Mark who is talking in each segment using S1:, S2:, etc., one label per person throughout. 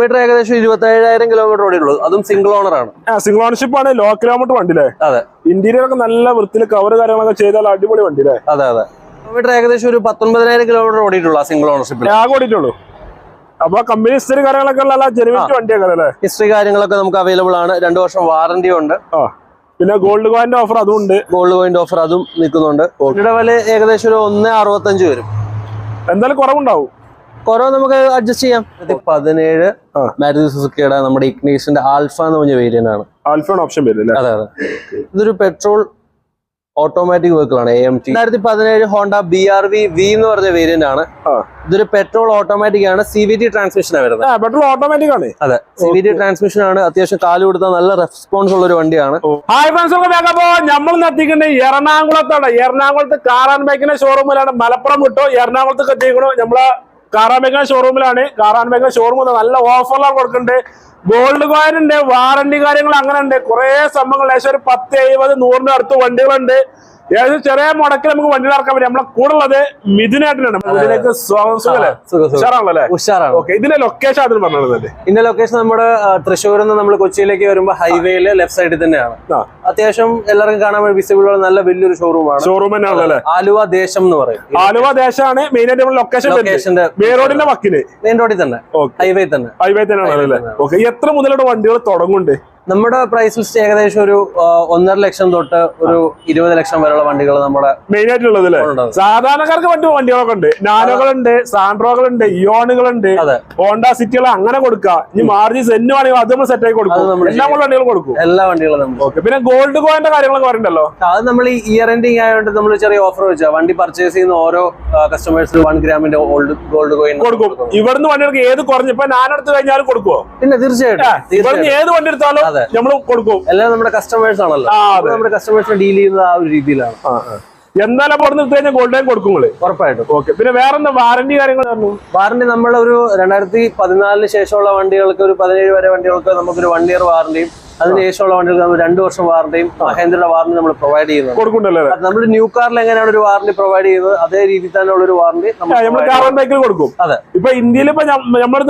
S1: Kilometre ഏകദേശം ഇരുപത്തി ഏഴായിരം കിലോമീറ്റർ ഓടിയുള്ളൂ അതും സിംഗിൾ ഓണർ ആണ്.
S2: സിംഗിൾ ഓണർഷിപ്പ് ആണ് ലോ കിലോമീറ്റർ വണ്ടി അല്ലേ
S1: അതെ.
S2: ഇന്റീരിയർ ഒക്കെ നല്ല വൃത്തിയിൽ കവർ കാര്യങ്ങളൊക്കെ ചെയ്താൽ അടിപൊളി വണ്ടി അല്ലേ
S1: അതെ അതെ. കിലോമീറ്റർ ഏകദേശം ഒരു പത്തൊൻപതിനായിരം കിലോമീറ്റർ ഓടിയിട്ടുള്ളൂ സിംഗിൾ ഓണർഷിപ്പിൽ
S2: ആകെ ഓടിയിട്ടുള്ളൂ. അപ്പൊ കമ്പനി ഹിസ്റ്ററി കാര്യങ്ങളൊക്കെ ഉള്ള ജെനുവിറ്റ് വണ്ടിയൊക്കെ അല്ലേ?
S1: ഹിസ്റ്ററി കാര്യങ്ങളൊക്കെ നമുക്ക് അവൈലബിൾ ആണ്. രണ്ടു വർഷം വാറന്റി ഉണ്ട്.
S2: പിന്നെ ഗോൾഡ് കോയിന്റെ ഓഫർ അതും ഉണ്ട്.
S1: ഗോൾഡ് കോയിന്റ് ഓഫർ അതും നിൽക്കുന്നുണ്ട്. ഇവിടെ വില ഏകദേശം ഒരു ഒന്ന് അറുപത്തഞ്ച് വരും.
S2: എന്തായാലും കുറവുണ്ടാവും.
S1: കുറവ് നമുക്ക് അഡ്ജസ്റ്റ് ചെയ്യാം. പതിനേഴ്. മാരുതി സുസുക്കിയുടെ നമ്മുടെ ഇഗ്നീഷന്റെ ആൽഫ എന്ന് പറഞ്ഞ വേരിയന്റ് ആണ്.
S2: ഓപ്ഷൻ വരും
S1: അതെ അതെ. ഇതൊരു പെട്രോൾ ഓട്ടോമാറ്റിക് വെഹിക്കിൾ ആണ് എ ടി രണ്ടായിരത്തി പതിനേഴ് Honda B R V V എന്ന് പറഞ്ഞ വേരിയന്റ് ആണ്.
S2: ആ.
S1: ഇതൊരു പെട്രോൾ ഓട്ടോമാറ്റിക് ആണ് സി വി ടി ട്രാൻസ്മിഷൻ ആണ് വരുന്നത്.
S2: പെട്രോൾ ഓട്ടോമാറ്റിക് ആണ്.
S1: അതെ സി വി ടി ട്രാൻസ്മിഷൻ ആണ് അത്യാവശ്യം കാൽ കൊടുത്താൽ നല്ല റെസ്പോൺസ് ഉള്ള ഒരു വണ്ടിയാണ്
S2: ഹായ് ഫ്രണ്ട്സ് ഒക്കെ വേഗപ്പോ നമ്മൾ എത്തിക്കുന്നത് എറണാകുളത്താണ്. എറണാകുളത്ത് കാറാൻ ബൈക്കിന്റെ ഷോറൂമിലാണ് മലപ്പുറം വിട്ടോ എറണാകുളത്ത് എത്തിക്കണോ നമ്മളെ ബൈക്കിന്റെ ഷോറൂമിലാണ് കാറാൻ ഷോറൂമിൽ ഷോറൂം നല്ല ഓഫറിലാണ് കൊടുക്കുന്നുണ്ട് ഗോൾഡ് കോയിനുണ്ട് വാറണ്ടി കാര്യങ്ങൾ അങ്ങനെ ഉണ്ട് കുറെ സംഭവങ്ങൾ. ഏകദേശം ഒരു പത്ത് എഴുപത് നൂറിന്റെ അടുത്ത് വണ്ടികളുണ്ട്. ഏകദേശം ചെറിയ മുടക്കിൽ നമുക്ക് വണ്ടി നടക്കാൻ പറ്റും. നമ്മളെ കൂടെ ഉള്ളത് മിഥുനായിട്ടാണ്. ഉഷാറാണല്ലേ
S1: ഉഷാറാണ്.
S2: ഓക്കെ ഇതിന്റെ ലൊക്കേഷൻ അതിന് പറഞ്ഞത്
S1: ഇതിന്റെ ലൊക്കേഷൻ നമ്മുടെ തൃശ്ശൂരിൽ നിന്ന് നമ്മൾ കൊച്ചിയിലേക്ക് വരുമ്പോൾ ഹൈവേയിൽ ലെഫ്റ്റ് സൈഡിൽ തന്നെയാണ്. അത്യാവശ്യം എല്ലാവർക്കും കാണാൻ വിസിബിൾ ഉള്ള നല്ല വലിയൊരു ഷോറൂമാണ്
S2: ഷോറൂം തന്നെയാണ്
S1: ആലുവ ദേശം എന്ന് പറയും.
S2: ആലുവ ദേശമാണ് മെയിൻ ആയിട്ട് നമ്മൾ ലൊക്കേഷൻ
S1: ലൊക്കേഷന്റെ
S2: മെയിൻ റോഡിന്റെ വക്കിൽ.
S1: മെയിൻ റോഡിൽ തന്നെ. ഹൈവേ തന്നെ.
S2: ഹൈവേ തന്നെയാണ് ഓക്കെ എത്ര മുതലുള്ള വണ്ടികൾ തുടങ്ങുന്നുണ്ട്?
S1: നമ്മുടെ പ്രൈസ് ലിസ്റ്റ് ഏകദേശം ഒരു ഒന്നര ലക്ഷം തൊട്ട് ഒരു ഇരുപത് ലക്ഷം വരെയുള്ള വണ്ടികൾ നമ്മുടെ
S2: മെയിൻ ആയിട്ടുള്ളത് അല്ലേ? സാധാരണക്കാർക്ക് മറ്റു വണ്ടികളൊക്കെ ഉണ്ട്. നാനോകളുണ്ട് സാൻഡ്രോകളുണ്ട് ഇയോണുകളുണ്ട് ഹോണ്ട സിറ്റികൾ അങ്ങനെ കൊടുക്കാം ഇനി മാർജി സെന്നു ആണെങ്കിൽ അത് നമ്മൾ സെറ്റ്
S1: ആയി
S2: കൊടുക്കും. എല്ലാ വണ്ടികളും കൊടുക്കും.
S1: എല്ലാ വണ്ടികളും നമുക്ക്
S2: ഓക്കെ പിന്നെ ഗോൾഡ് കോയിന്റെ കാര്യങ്ങളൊക്കെ പറയണ്ടല്ലോ?
S1: അത് നമ്മൾ ഈ ഇയർ എൻഡിങ് ആയതുകൊണ്ട് നമ്മൾ ചെറിയ ഓഫർ വെച്ചാൽ വണ്ടി പർച്ചേസ് ചെയ്യുന്ന ഓരോ കസ്റ്റമേഴ്സിന് വൺ ഗ്രാമിന്റെ ഓൾഡ് ഗോൾഡ് കോയിൻ
S2: കൊടുക്കും. ഇവിടുന്ന് വണ്ടികൾക്ക് ഏത് കുറഞ്ഞ ഇപ്പൊ ഞാൻ കഴിഞ്ഞാലും കൊടുക്കുമോ കൊടുക്കുവോ?
S1: പിന്നെ തീർച്ചയായിട്ടും.
S2: ഇവിടുന്ന്
S1: തീർച്ചയായിട്ടും.
S2: ഏത് വണ്ടി എടുത്താലും
S1: അതെ.
S2: നമ്മൾ കൊടുക്കും.
S1: എല്ലാം നമ്മുടെ കസ്റ്റമേഴ്സ് ആണല്ലോ. നമ്മുടെ കസ്റ്റമേഴ്സിനെ ഡീൽ ചെയ്യുന്ന ആ ഒരു രീതിയിലാണ്.
S2: എന്തായാലും എടുത്തു കഴിഞ്ഞാൽ ഗോൾഡ് ലൈൻ കൊടുക്കും
S1: ഉറപ്പായിട്ടും.
S2: ഓക്കെ പിന്നെ വേറെന്താ? വാറന്റി കാര്യങ്ങൾ പറഞ്ഞു?
S1: വാറന്റി നമ്മൾ ഒരു രണ്ടായിരത്തി പതിനാലിന് ശേഷമുള്ള വണ്ടികൾക്ക് ഒരു പതിനേഴ് വരെ വണ്ടികൾക്ക് നമുക്കൊരു വൺ ഇയർ വാറന്റിയും അതിന് ശേഷമുള്ള വണ്ടികൾക്ക് നമ്മൾ രണ്ടു വർഷം വാറന്റിയും മഹേന്ദ്രയുടെ വാറന്റി നമ്മൾ പ്രൊവൈഡ്
S2: ചെയ്യുന്നത് കൊടുക്കുന്നുണ്ടല്ലോ?
S1: നമ്മൾ ന്യൂ കാറിൽ എങ്ങനെയാണ് ഒരു വാറന്റി പ്രൊവൈഡ് ചെയ്യുന്നത് അതേ രീതിയിൽ തന്നെ ഉള്ള ഒരു വാറന്റി നമ്മൾ
S2: കൊടുക്കും.
S1: അതെ.
S2: ഇപ്പൊ ഇന്ത്യയിൽ ഇപ്പൊ
S1: നമ്മൾ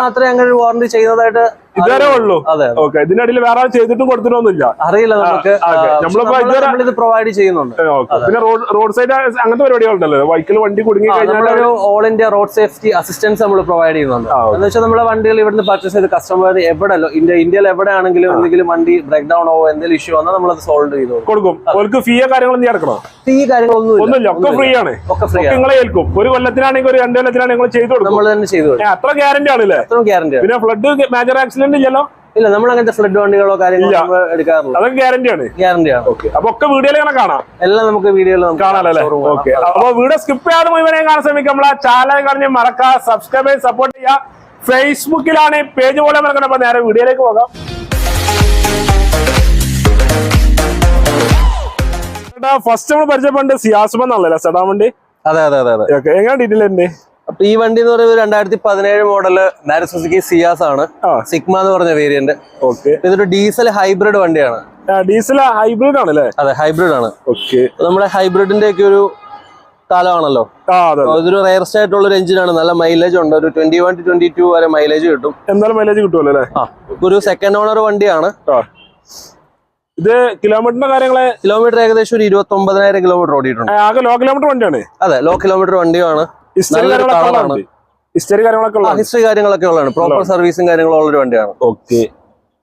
S1: മാത്രമേ അങ്ങനെ ഒരു വാറന്റി ചെയ്യുന്നതായിട്ട്
S2: ഇതുവരെ ഉള്ളൂ.
S1: അതെ
S2: ഓക്കെ ഇതിന്റെ വേറെ ആൾ ചെയ്തിട്ടും കൊടുത്തിട്ടൊന്നുമില്ല
S1: അറിയില്ല നമുക്ക്.
S2: നമ്മളിപ്പോ ഇതുവരെ-
S1: ഇത് പ്രൊവൈഡ് ചെയ്യുന്നുണ്ട്.
S2: പിന്നെ റോഡ് റോഡ് സൈഡ് അങ്ങനത്തെ പരിപാടികളുണ്ടല്ലോ ബൈക്കിൽ വണ്ടി കുടുങ്ങി കഴിഞ്ഞാൽ
S1: all India road safety assistance നമ്മൾ പ്രൊവൈഡ് ചെയ്യുന്നുണ്ട്. എന്ന് വെച്ചാൽ നമ്മളെ വണ്ടികൾ ഇവിടുന്ന് പർച്ചേസ് ചെയ്ത് കസ്റ്റമർ എവിടെ ഇന്ത്യ ഇന്ത്യയിൽ എവിടെ ആണെങ്കിലും എന്തെങ്കിലും വണ്ടി ബ്രേക്ക് ഡൗൺ ആവോ എന്തെങ്കിലും ഇഷ്യൂ വന്നാൽ നമ്മളത് സോൾവ് ചെയ്തു
S2: കൊടുക്കും. അവർക്ക് ഫീ കാര്യങ്ങളൊന്നും ഇറക്കണോ
S1: ഫീ കാര്യങ്ങളൊന്നും
S2: ഒന്നുമില്ല. ഒക്കെ ഫ്രീ ആണ്.
S1: ഒക്കെ ഫ്രീ
S2: നിങ്ങളെ ഏൽക്കും. ഒരു കൊല്ലത്തിനാണെങ്കിൽ ഒരു രണ്ട് കൊല്ലത്തിനാണെങ്കിൽ ചെയ്തു കൊടുക്കും.
S1: നമ്മൾ തന്നെ ചെയ്തു
S2: കൊടുക്കും. അത്ര ഗ്യാരണ്ടി ആണല്ലേ?
S1: അത്ര ഗ്യാരണ്ടി
S2: പിന്നെ ഫ്ലഡ് മേജർ ആക്സിഡന്റ് ഇല്ലല്ലോ?
S1: ഇല്ല നമ്മൾ അങ്ങനത്തെ ഫ്ലഡ് വണ്ടികളോ കാര്യങ്ങളോ എടുക്കാറില്ല.
S2: അതൊക്കെ ഗ്യാരണ്ടി ആണ്.
S1: ഗ്യാരണ്ടി
S2: അപ്പൊ ഒക്കെ വീഡിയോയിൽ ഇങ്ങനെ കാണാം.
S1: എല്ലാം നമുക്ക് വീഡിയോയിൽ.
S2: ഓക്കെ അപ്പൊ വീഡിയോ സ്കിപ്പ് ചെയ്യാതെ മുഴുവനെ കാണാൻ നമ്മളെ ചാനൽ സബ്സ്ക്രൈബ് സപ്പോർട്ട് ചെയ്യുക. ഫേസ്ബുക്കിലാണ് പേജ് പോലെ മറക്കണം അപ്പൊ നേരെ വീഡിയോയിലേക്ക് പോകാം. ഫസ്റ്റ് നമ്മൾ പരിചയപ്പെട്ട് സിയാസുബ് എന്നുള്ളല്ലേ സെഡാൻ വണ്ടി?
S1: അതെ അതെ അതെ
S2: എങ്ങനെ ഡീറ്റെയിൽ ഉണ്ട്
S1: അപ്പൊ ഈ വണ്ടി എന്ന് പറയുന്നത് രണ്ടായിരത്തി പതിനേഴ് മോഡൽ മാരസുസുക്കി സുസുക്കി സിയാസ് ആണ്. സിഗ്മ എന്ന് പറഞ്ഞ വേരിയന്റ്
S2: ഓക്കെ
S1: ഇതൊരു ഡീസൽ ഹൈബ്രിഡ് വണ്ടിയാണ്.
S2: ഡീസൽ ഹൈബ്രിഡ് ആണല്ലേ
S1: അതെ ഹൈബ്രിഡ് ആണ്.
S2: ഓക്കെ
S1: നമ്മുടെ ഹൈബ്രിഡിന്റെ ഒക്കെ ഒരു കാലമാണല്ലോ. ഇതൊരു റയർസ്റ്റ് ആയിട്ടുള്ള ഒരു എഞ്ചിനാണ് നല്ല മൈലേജ് ഉണ്ട്. ഒരു twenty one to twenty two വരെ മൈലേജ് കിട്ടും.
S2: എന്തായാലും മൈലേജ് കിട്ടുമല്ലോ
S1: ഒരു സെക്കൻഡ് ഓണർ വണ്ടിയാണ്.
S2: ഇത് കിലോമീറ്ററിന്റെ കാര്യങ്ങളെ
S1: കിലോമീറ്റർ ഏകദേശം ഒരു ഇരുപത്തി ഒമ്പതിനായിരം കിലോമീറ്റർ ഓടിയിട്ടുണ്ട്
S2: ആകെ ലോ കിലോമീറ്റർ വണ്ടിയാണ്.
S1: അതെ ലോ കിലോമീറ്റർ വണ്ടിയാണ്.
S2: ഹിസ്റ്ററി കാര്യങ്ങളൊക്കെ ഹിസ്റ്ററി കാര്യങ്ങളൊക്കെ ഉള്ള
S1: ഹിസ്റ്ററി കാര്യങ്ങളൊക്കെ ഉള്ളതാണ്. പ്രോപ്പർ സർവീസും കാര്യങ്ങളും ഉള്ള ഒരു വണ്ടിയാണ്.
S2: ഓക്കെ.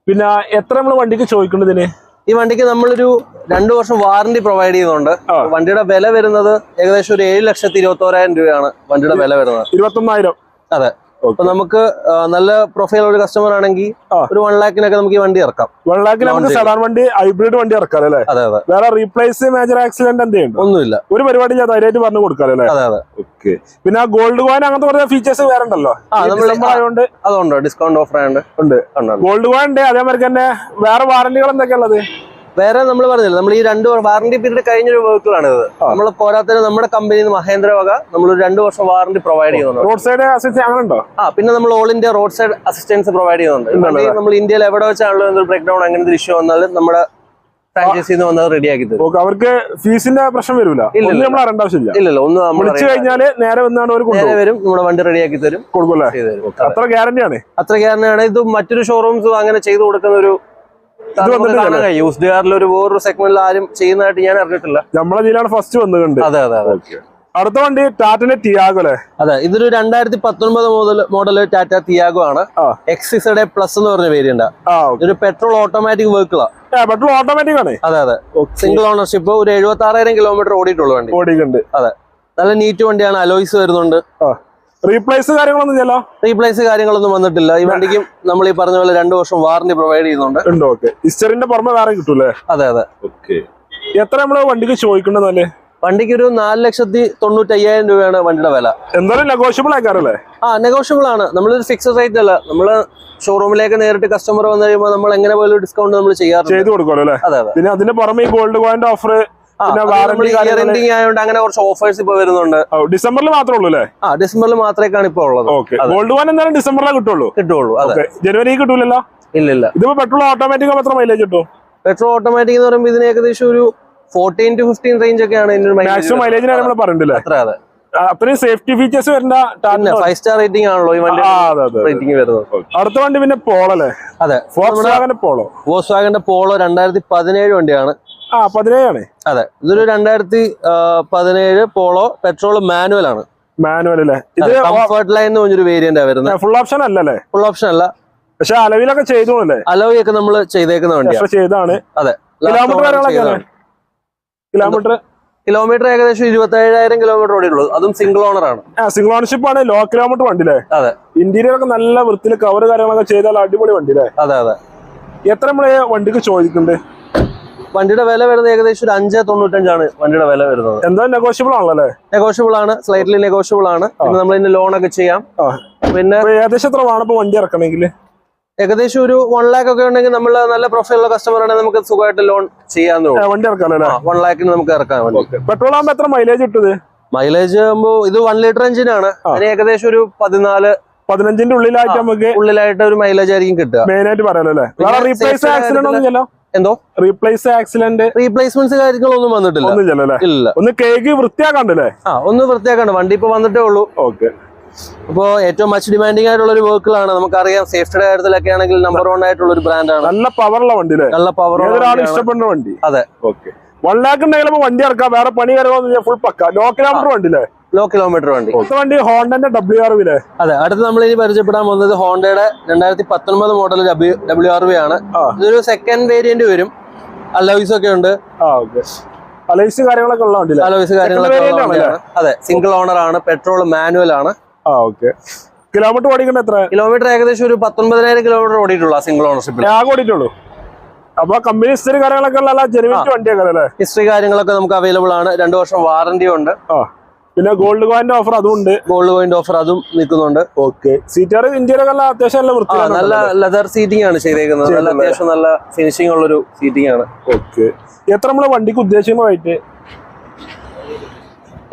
S2: പിന്നെ എത്ര നമ്മൾ വണ്ടിക്ക് ചോദിക്കുന്നതിന്
S1: ഈ വണ്ടിക്ക് നമ്മളൊരു രണ്ടു വർഷം വാറന്റി പ്രൊവൈഡ് ചെയ്യുന്നുണ്ട് വണ്ടിയുടെ വില വരുന്നത് ഏകദേശം ഒരു ഏഴ് ലക്ഷത്തി ഇരുപത്തി ഓരായിരം രൂപയാണ് വണ്ടിയുടെ വില വരുന്നത്.
S2: ഇരുപത്തൊന്നായിരം.
S1: അതെ. അപ്പൊ നമുക്ക് നല്ല പ്രൊഫൈൽ ഉള്ള കസ്റ്റമർ ആണെങ്കിൽ. ഒരു വൺ ലാഖിനൊക്കെ നമുക്ക് ഈ വണ്ടി ഇറക്കാം.
S2: വൺ ലാഖിന് നമുക്ക്
S1: Non-zero.
S2: വണ്ടി ഹൈബ്രിഡ് വണ്ടി ഇറക്കാം അല്ലേ?
S1: അതെ അതെ.
S2: വേറെ റീപ്ലേസ് മേജർ ആക്സിഡന്റ് എന്തെയുണ്ട്?
S1: ഒന്നുമില്ല.
S2: ഒരു പരിപാടി ഞാൻ ധൈര്യമായിട്ട് പറഞ്ഞു കൊടുക്കാം അല്ലേ?
S1: അതെ അതെ.
S2: ഓക്കെ പിന്നെ ആ ഗോൾഡ് കോയിൻ അങ്ങനത്തെ കുറേ ഫീച്ചേഴ്സ് വേറെ ഉണ്ടല്ലോ. ആയതുകൊണ്ട്
S1: അതുണ്ടോ. ഡിസ്കൗണ്ട് ഓഫർ ആയതുകൊണ്ട്
S2: ഉണ്ട്. ഗോൾഡ് കോയിൻ ഉണ്ട്. അതേമാതിരി തന്നെ വേറെ വാറന്റികൾ എന്തൊക്കെയാ ഉള്ളത്?
S1: വേറെ നമ്മൾ പറഞ്ഞില്ല നമ്മൾ ഈ രണ്ട് വാറണ്ടി പീരീഡ് കഴിഞ്ഞൊരു വെഹിക്കിൾ ആണ് ഇത് നമ്മൾ പോരാത്തതിന് നമ്മുടെ കമ്പനിയിൽ നിന്ന് മഹേന്ദ്ര വക നമ്മൾ രണ്ട് വർഷം വാറണ്ടി പ്രൊവൈഡ് ചെയ്യുന്നുണ്ട്
S2: റോഡ് സൈഡ് അങ്ങനെ
S1: ആ പിന്നെ നമ്മൾ all India road side assistance provide ചെയ്യുന്നുണ്ട് നമ്മൾ ഇന്ത്യയിൽ എവിടെ വെച്ചാണല്ലോ എന്തൊരു ബ്രേക്ക് ഡൗൺ അങ്ങനത്തെ ഇഷ്യൂ വന്നാലും നമ്മുടെ വന്നത് റെഡിയാക്കി തരും.
S2: അവർക്ക് ഫീസിന്റെ പ്രശ്നം വരില്ല നമ്മൾ അറിയേണ്ട ആവശ്യമില്ല.
S1: ഇല്ലല്ല ഒന്ന്
S2: വിളിച്ചു കഴിഞ്ഞാൽ നേരെ വന്നാണ് അവർ
S1: നേരെ വരും നമ്മുടെ വണ്ടി റെഡിയാക്കി തരും. അതെ.
S2: അത്ര ഗ്യാരണ്ടി ആണ്?
S1: അത്ര ഗ്യാരണ്ടിയാണ് ഇത് മറ്റൊരു ഷോറൂംസ് അങ്ങനെ ചെയ്തു കൊടുക്കുന്ന ഒരു നമുക്ക്
S2: വന്നിട്ടില്ല
S1: കാണാൻ കഴിയും യൂസ്ഡ് കാറിൽ ഒരു വേറൊരു സെഗ്മെന്റിൽ ആരും ചെയ്യുന്നതായിട്ട് ഞാൻ അറിഞ്ഞിട്ടില്ല.
S2: നമ്മളെ ഇതിലാണ് ഫസ്റ്റ് വന്നിട്ടുണ്ട്
S1: അതെ അതെ അതെ.
S2: അടുത്ത വണ്ടി ടാറ്റന്റെ ടിയാഗോ അല്ലേ?
S1: അതെ ഇതൊരു രണ്ടായിരത്തി പത്തൊൻപത് മുതൽ മോഡൽ ടാറ്റ തിയാഗോ ആണ്. എക്സിസഡ് പ്ലസ് എന്ന് പറഞ്ഞ വേരിയന്റ്
S2: ഒരു
S1: ഇതൊരു പെട്രോൾ ഓട്ടോമാറ്റിക് വെഹിക്കിളാണ്
S2: പെട്രോൾ ഓട്ടോമാറ്റിക് ആണ്?
S1: അതെ അതെ. സിംഗിൾ ഓണർഷിപ്പ് ഒരു എഴുപത്തി ആറായിരം കിലോമീറ്റർ ഓടിയിട്ടുള്ളൂ വണ്ടി.
S2: ഓടിയിട്ടുണ്ട്.
S1: അതെ. നല്ല നീറ്റ് വണ്ടിയാണ്. അലോയ്സ് വരുന്നുണ്ട്.
S2: ആ. റീപ്ലേസ് കാര്യങ്ങളൊന്നും ഇല്ലല്ലോ?
S1: റീപ്ലേസ് കാര്യങ്ങളൊന്നും വന്നിട്ടില്ല. ഈ വണ്ടിക്കും നമ്മൾ ഈ പറഞ്ഞ പോലെ രണ്ടു വർഷം വാറന്റി പ്രൊവൈഡ് ചെയ്യുന്നുണ്ട്.
S2: ഉണ്ട് ഓക്കെ ഹിസ്റ്ററിന്റെ പുറമെ വേറെ കിട്ടൂലേ
S1: അതെ അതെ.
S2: ഓക്കെ എത്ര നമ്മൾ വണ്ടിക്ക് ചോദിക്കണ്ടെന്നല്ലേ
S1: വണ്ടിക്ക് ഒരു നാല് ലക്ഷത്തി തൊണ്ണൂറ്റി അയ്യായിരം രൂപയാണ് വണ്ടിയുടെ വില.
S2: എന്തായാലും നെഗോഷ്യബിൾ ആക്കാറല്ലേ?
S1: ആ നെഗോഷ്യബിൾ ആണ്. നമ്മളൊരു ഫിക്സഡ് റേറ്റ് അല്ല. നമ്മൾ ഷോറൂമിലേക്ക് നേരിട്ട് കസ്റ്റമർ വന്നു കഴിയുമ്പോൾ നമ്മൾ എങ്ങനെ പോലും ഡിസ്കൗണ്ട് നമ്മൾ ചെയ്യാറുണ്ട്.
S2: ചെയ്ത് കൊടുക്കുമല്ലോ അല്ലേ?
S1: അതെ അതെ.
S2: പിന്നെ അതിന്റെ പുറമെ ഈ ഗോൾഡ് കോയിന്റെ ഓഫർ പിന്നെ വാറന്റി
S1: ആയതുകൊണ്ട് അങ്ങനെ കുറച്ച് ഓഫേഴ്സ് ഇപ്പൊ വരുന്നുണ്ട്.
S2: ഡിസംബറിൽ മാത്രമേ ഉള്ളൂ അല്ലേ?
S1: ആ ഡിസംബറിൽ മാത്രമേ ഇപ്പൊ ഉള്ളത്.
S2: ഗോൾഡ് വാൻ എന്തായാലും ഡിസംബറിലേ കിട്ടുള്ളൂ?
S1: കിട്ടുള്ളൂ അതെ.
S2: ജനുവരി കിട്ടൂലല്ലോ?
S1: ഇല്ല ഇല്ല
S2: ഇതിപ്പോ പെട്രോൾ ഓട്ടോമാറ്റിക് എത്ര മൈലേജ് കിട്ടും?
S1: പെട്രോൾ ഓട്ടോമാറ്റിക് എന്ന് പറയുമ്പോൾ ഇതിന് ഏകദേശം ഒരു ഫോർട്ടീൻ ടു ഫിഫ്റ്റീൻ റേഞ്ച് ഒക്കെയാണ് ഇതിന്റെ
S2: മൈലേജ് നമ്മൾ പറഞ്ഞില്ലേ
S1: അത്ര അതെ.
S2: അത്രയും സേഫ്റ്റി ഫീച്ചേഴ്സ് വരുന്ന
S1: ഫൈവ് സ്റ്റാർ റേറ്റിംഗ് ആണല്ലോ ഈ വണ്ടി. റേറ്റിംഗ് വരുന്നത്.
S2: അടുത്ത വണ്ടി പിന്നെ പോളല്ലേ
S1: അതെ.
S2: ഫോക്സ് വാഗന്റെ പോളോ
S1: വോക്സ് വാഗന്റെ പോളോ രണ്ടായിരത്തി പതിനേഴ് വണ്ടിയാണ്.
S2: ആ പതിനേഴാണ്.
S1: അതെ. ഇതൊരു രണ്ടായിരത്തി പതിനേഴ് പോളോ പെട്രോൾ മാനുവൽ ആണ്.
S2: മാനുവൽ അല്ലേ? ഇത്
S1: കംഫർട്ട് ലൈൻ എന്ന് പറഞ്ഞൊരു വേരിയന്റ് വരുന്നത്.
S2: ഫുൾ ഓപ്ഷൻ അല്ലല്ലേ
S1: ഫുൾ ഓപ്ഷൻ അല്ല.
S2: പക്ഷെ അലവിലൊക്കെ ചെയ്തു
S1: അലവി ഒക്കെ നമ്മൾ ചെയ്തേക്കുന്ന വണ്ടിയാണ്
S2: ചെയ്താണ്.
S1: അതെ.
S2: കിലോമീറ്റർ കിലോമീറ്റർ
S1: കിലോമീറ്റർ ഏകദേശം ഇരുപത്തി ഏഴായിരം കിലോമീറ്റർ ഓടിയുള്ളൂ അതും സിംഗിൾ ഓണർ ആണ്.
S2: സിംഗിൾ ഓണർഷിപ്പ് ആണ് ലോ കിലോമീറ്റർ വണ്ടി അല്ലേ?
S1: അതെ.
S2: ഇന്റീരിയർ ഒക്കെ നല്ല വൃത്തിയിൽ കവർ കാര്യങ്ങളൊക്കെ ചെയ്താൽ അടിപൊളി വണ്ടി അല്ലേ?
S1: അതെ അതെ.
S2: എത്ര നമ്മൾ വണ്ടിക്ക് ചോദിക്കുന്നുണ്ട്?
S1: വണ്ടിയുടെ വില വരുന്നത് ഏകദേശം ഒരു അഞ്ച് തൊണ്ണൂറ്റഞ്ചാണ് വണ്ടിയുടെ വില വരുന്നത്.
S2: എന്തോ നെഗോഷ്യബിൾ ആണല്ലേ
S1: നെഗോഷ്യബിൾ ആണ് സ്ലൈറ്റ്ലി നെഗോഷ്യബിൾ ആണ്. പിന്നെ നമ്മൾ ഇതിന്റെ ലോൺ ഒക്കെ ചെയ്യാം. പിന്നെ
S2: ഏകദേശം എത്ര വേണം ഇപ്പൊ വണ്ടി ഇറക്കണമെങ്കിൽ
S1: ഏകദേശം ഒരു വൺ ലാക്ക് ഒക്കെ ഉണ്ടെങ്കിൽ നമ്മൾ നല്ല പ്രൊഫൈലുള്ള കസ്റ്റമർ ആണെങ്കിൽ നമുക്ക് സുഖമായിട്ട് ലോൺ ചെയ്യാന്ന്
S2: വണ്ടി
S1: വൺ ലാക്കിന് നമുക്ക് ഇറക്കാൻ
S2: പെട്രോൾ ആകുമ്പോ എത്ര മൈലേജ് കിട്ടുന്നത്
S1: മൈലേജ് ആകുമ്പോൾ ഇത് വൺ ലിറ്റർ എഞ്ചിനാണ് അതിന് ഏകദേശം ഒരു പതിനാല്
S2: പതിനഞ്ചിന്റെ ഉള്ളിലായിട്ട് നമുക്ക്
S1: ഉള്ളിലായിട്ട് ഒരു മൈലേജ് ആയിരിക്കും കിട്ടുക.
S2: മെയിൻ ആയിട്ട് പറയാലോ അല്ലേ? റീപ്ലേസ് ആക്സിഡന്റ് ഒന്നും
S1: എന്തോ?
S2: റീപ്ലേസ് ആക്സിഡന്റ്
S1: റീപ്ലേസ്മെന്റ്സ് കാര്യങ്ങളൊന്നും വന്നിട്ടില്ല. ഇല്ല.
S2: ഒന്ന് കേക്ക് വൃത്തിയാക്കണ്ടല്ലേ
S1: ആ ഒന്ന് വൃത്തിയാക്കണ്ട. വണ്ടി ഇപ്പൊ വന്നിട്ടേ ഉള്ളൂ.
S2: ഓക്കെ
S1: അപ്പോൾ ഏറ്റവും മച്ച് ഡിമാൻഡിങ് ആയിട്ടുള്ള ഒരു വെഹിക്കിളാണ് നമുക്കറിയാം സേഫ്റ്റിയുടെ കാര്യത്തിലൊക്കെ ആണെങ്കിൽ നമ്പർ വൺ ആയിട്ടുള്ള ഒരു ബ്രാൻഡാണ്
S2: നല്ല പവറുള്ള വണ്ടി
S1: നല്ല പവർ
S2: ഇഷ്ടപ്പെടുന്ന വണ്ടി?
S1: അതെ.
S2: ഓക്കെ വൺ ലാക്ക് ഉണ്ടെങ്കിൽ വണ്ടി ഇറക്കാം. വേറെ പണി കാര്യങ്ങളൊന്നും ഫുൾ പക്ക. ലോ കിലോമീറ്റർ വണ്ടി അല്ലേ?
S1: ലോ കിലോമീറ്റർ വണ്ടി.
S2: വണ്ടി ഹോണ്ടന്റെ ഡബ്ല്യു ആർ വില്ലേ
S1: അതെ അടുത്ത് നമ്മൾ ഇനി പരിചയപ്പെടാൻ പോകുന്നത് ഹോണ്ടയുടെ രണ്ടായിരത്തി പത്തൊൻപത് model W W R V ആണ്. ഇതൊരു സെക്കൻഡ് വേരിയന്റ് വരും. അലോയ്സ് ഒക്കെ ഉണ്ട്.
S2: ആ ഓക്കെ അലൈസ് കാര്യങ്ങളൊക്കെ ഉള്ള വണ്ടി
S1: അലോയ്സ് കാര്യങ്ങളൊക്കെ അതെ സിംഗിൾ ഓണർ ആണ് പെട്രോൾ മാനുവൽ ആണ്.
S2: ആ ഓക്കെ കിലോമീറ്റർ ഓടിക്കണ്ട എത്ര?
S1: കിലോമീറ്റർ ഏകദേശം ഒരു പത്തൊൻപതിനായിരം കിലോമീറ്റർ ഓടിയിട്ടുള്ള സിംഗിൾ ഓണർഷിപ്പിൽ
S2: ഓടിയിട്ടുള്ളൂ. അപ്പൊ കമ്പനി ഹിസ്റ്ററി കാര്യങ്ങളൊക്കെ ഉള്ള ജെനുവിറ്റ് വണ്ടിയൊക്കെ
S1: ഹിസ്റ്ററി കാര്യങ്ങളൊക്കെ നമുക്ക് അവൈലബിൾ ആണ്. രണ്ടു വർഷം വാറന്റി ഉണ്ട്.
S2: ആ. പിന്നെ ഗോൾഡ് കോയിന്റെ ഓഫർ അതും ഉണ്ട്.
S1: ഗോൾഡ് പോയിന്റ് ഓഫർ അതും നിൽക്കുന്നുണ്ട്.
S2: ഓക്കെ സീറ്റാർ ഇന്ത്യയിലൊക്കെ നല്ല അത്യാവശ്യം നല്ല വൃത്തി
S1: നല്ല ലെതർ സീറ്റിംഗ് ആണ് ചെയ്തേക്കുന്നത്. നല്ല. അത്യാവശ്യം നല്ല ഫിനിഷിംഗ് ഉള്ളൊരു സീറ്റിംഗ് ആണ്.
S2: ഓക്കെ എത്ര നമ്മളെ വണ്ടിക്ക് ഉദ്ദേശിക്കുന്ന റേറ്റ്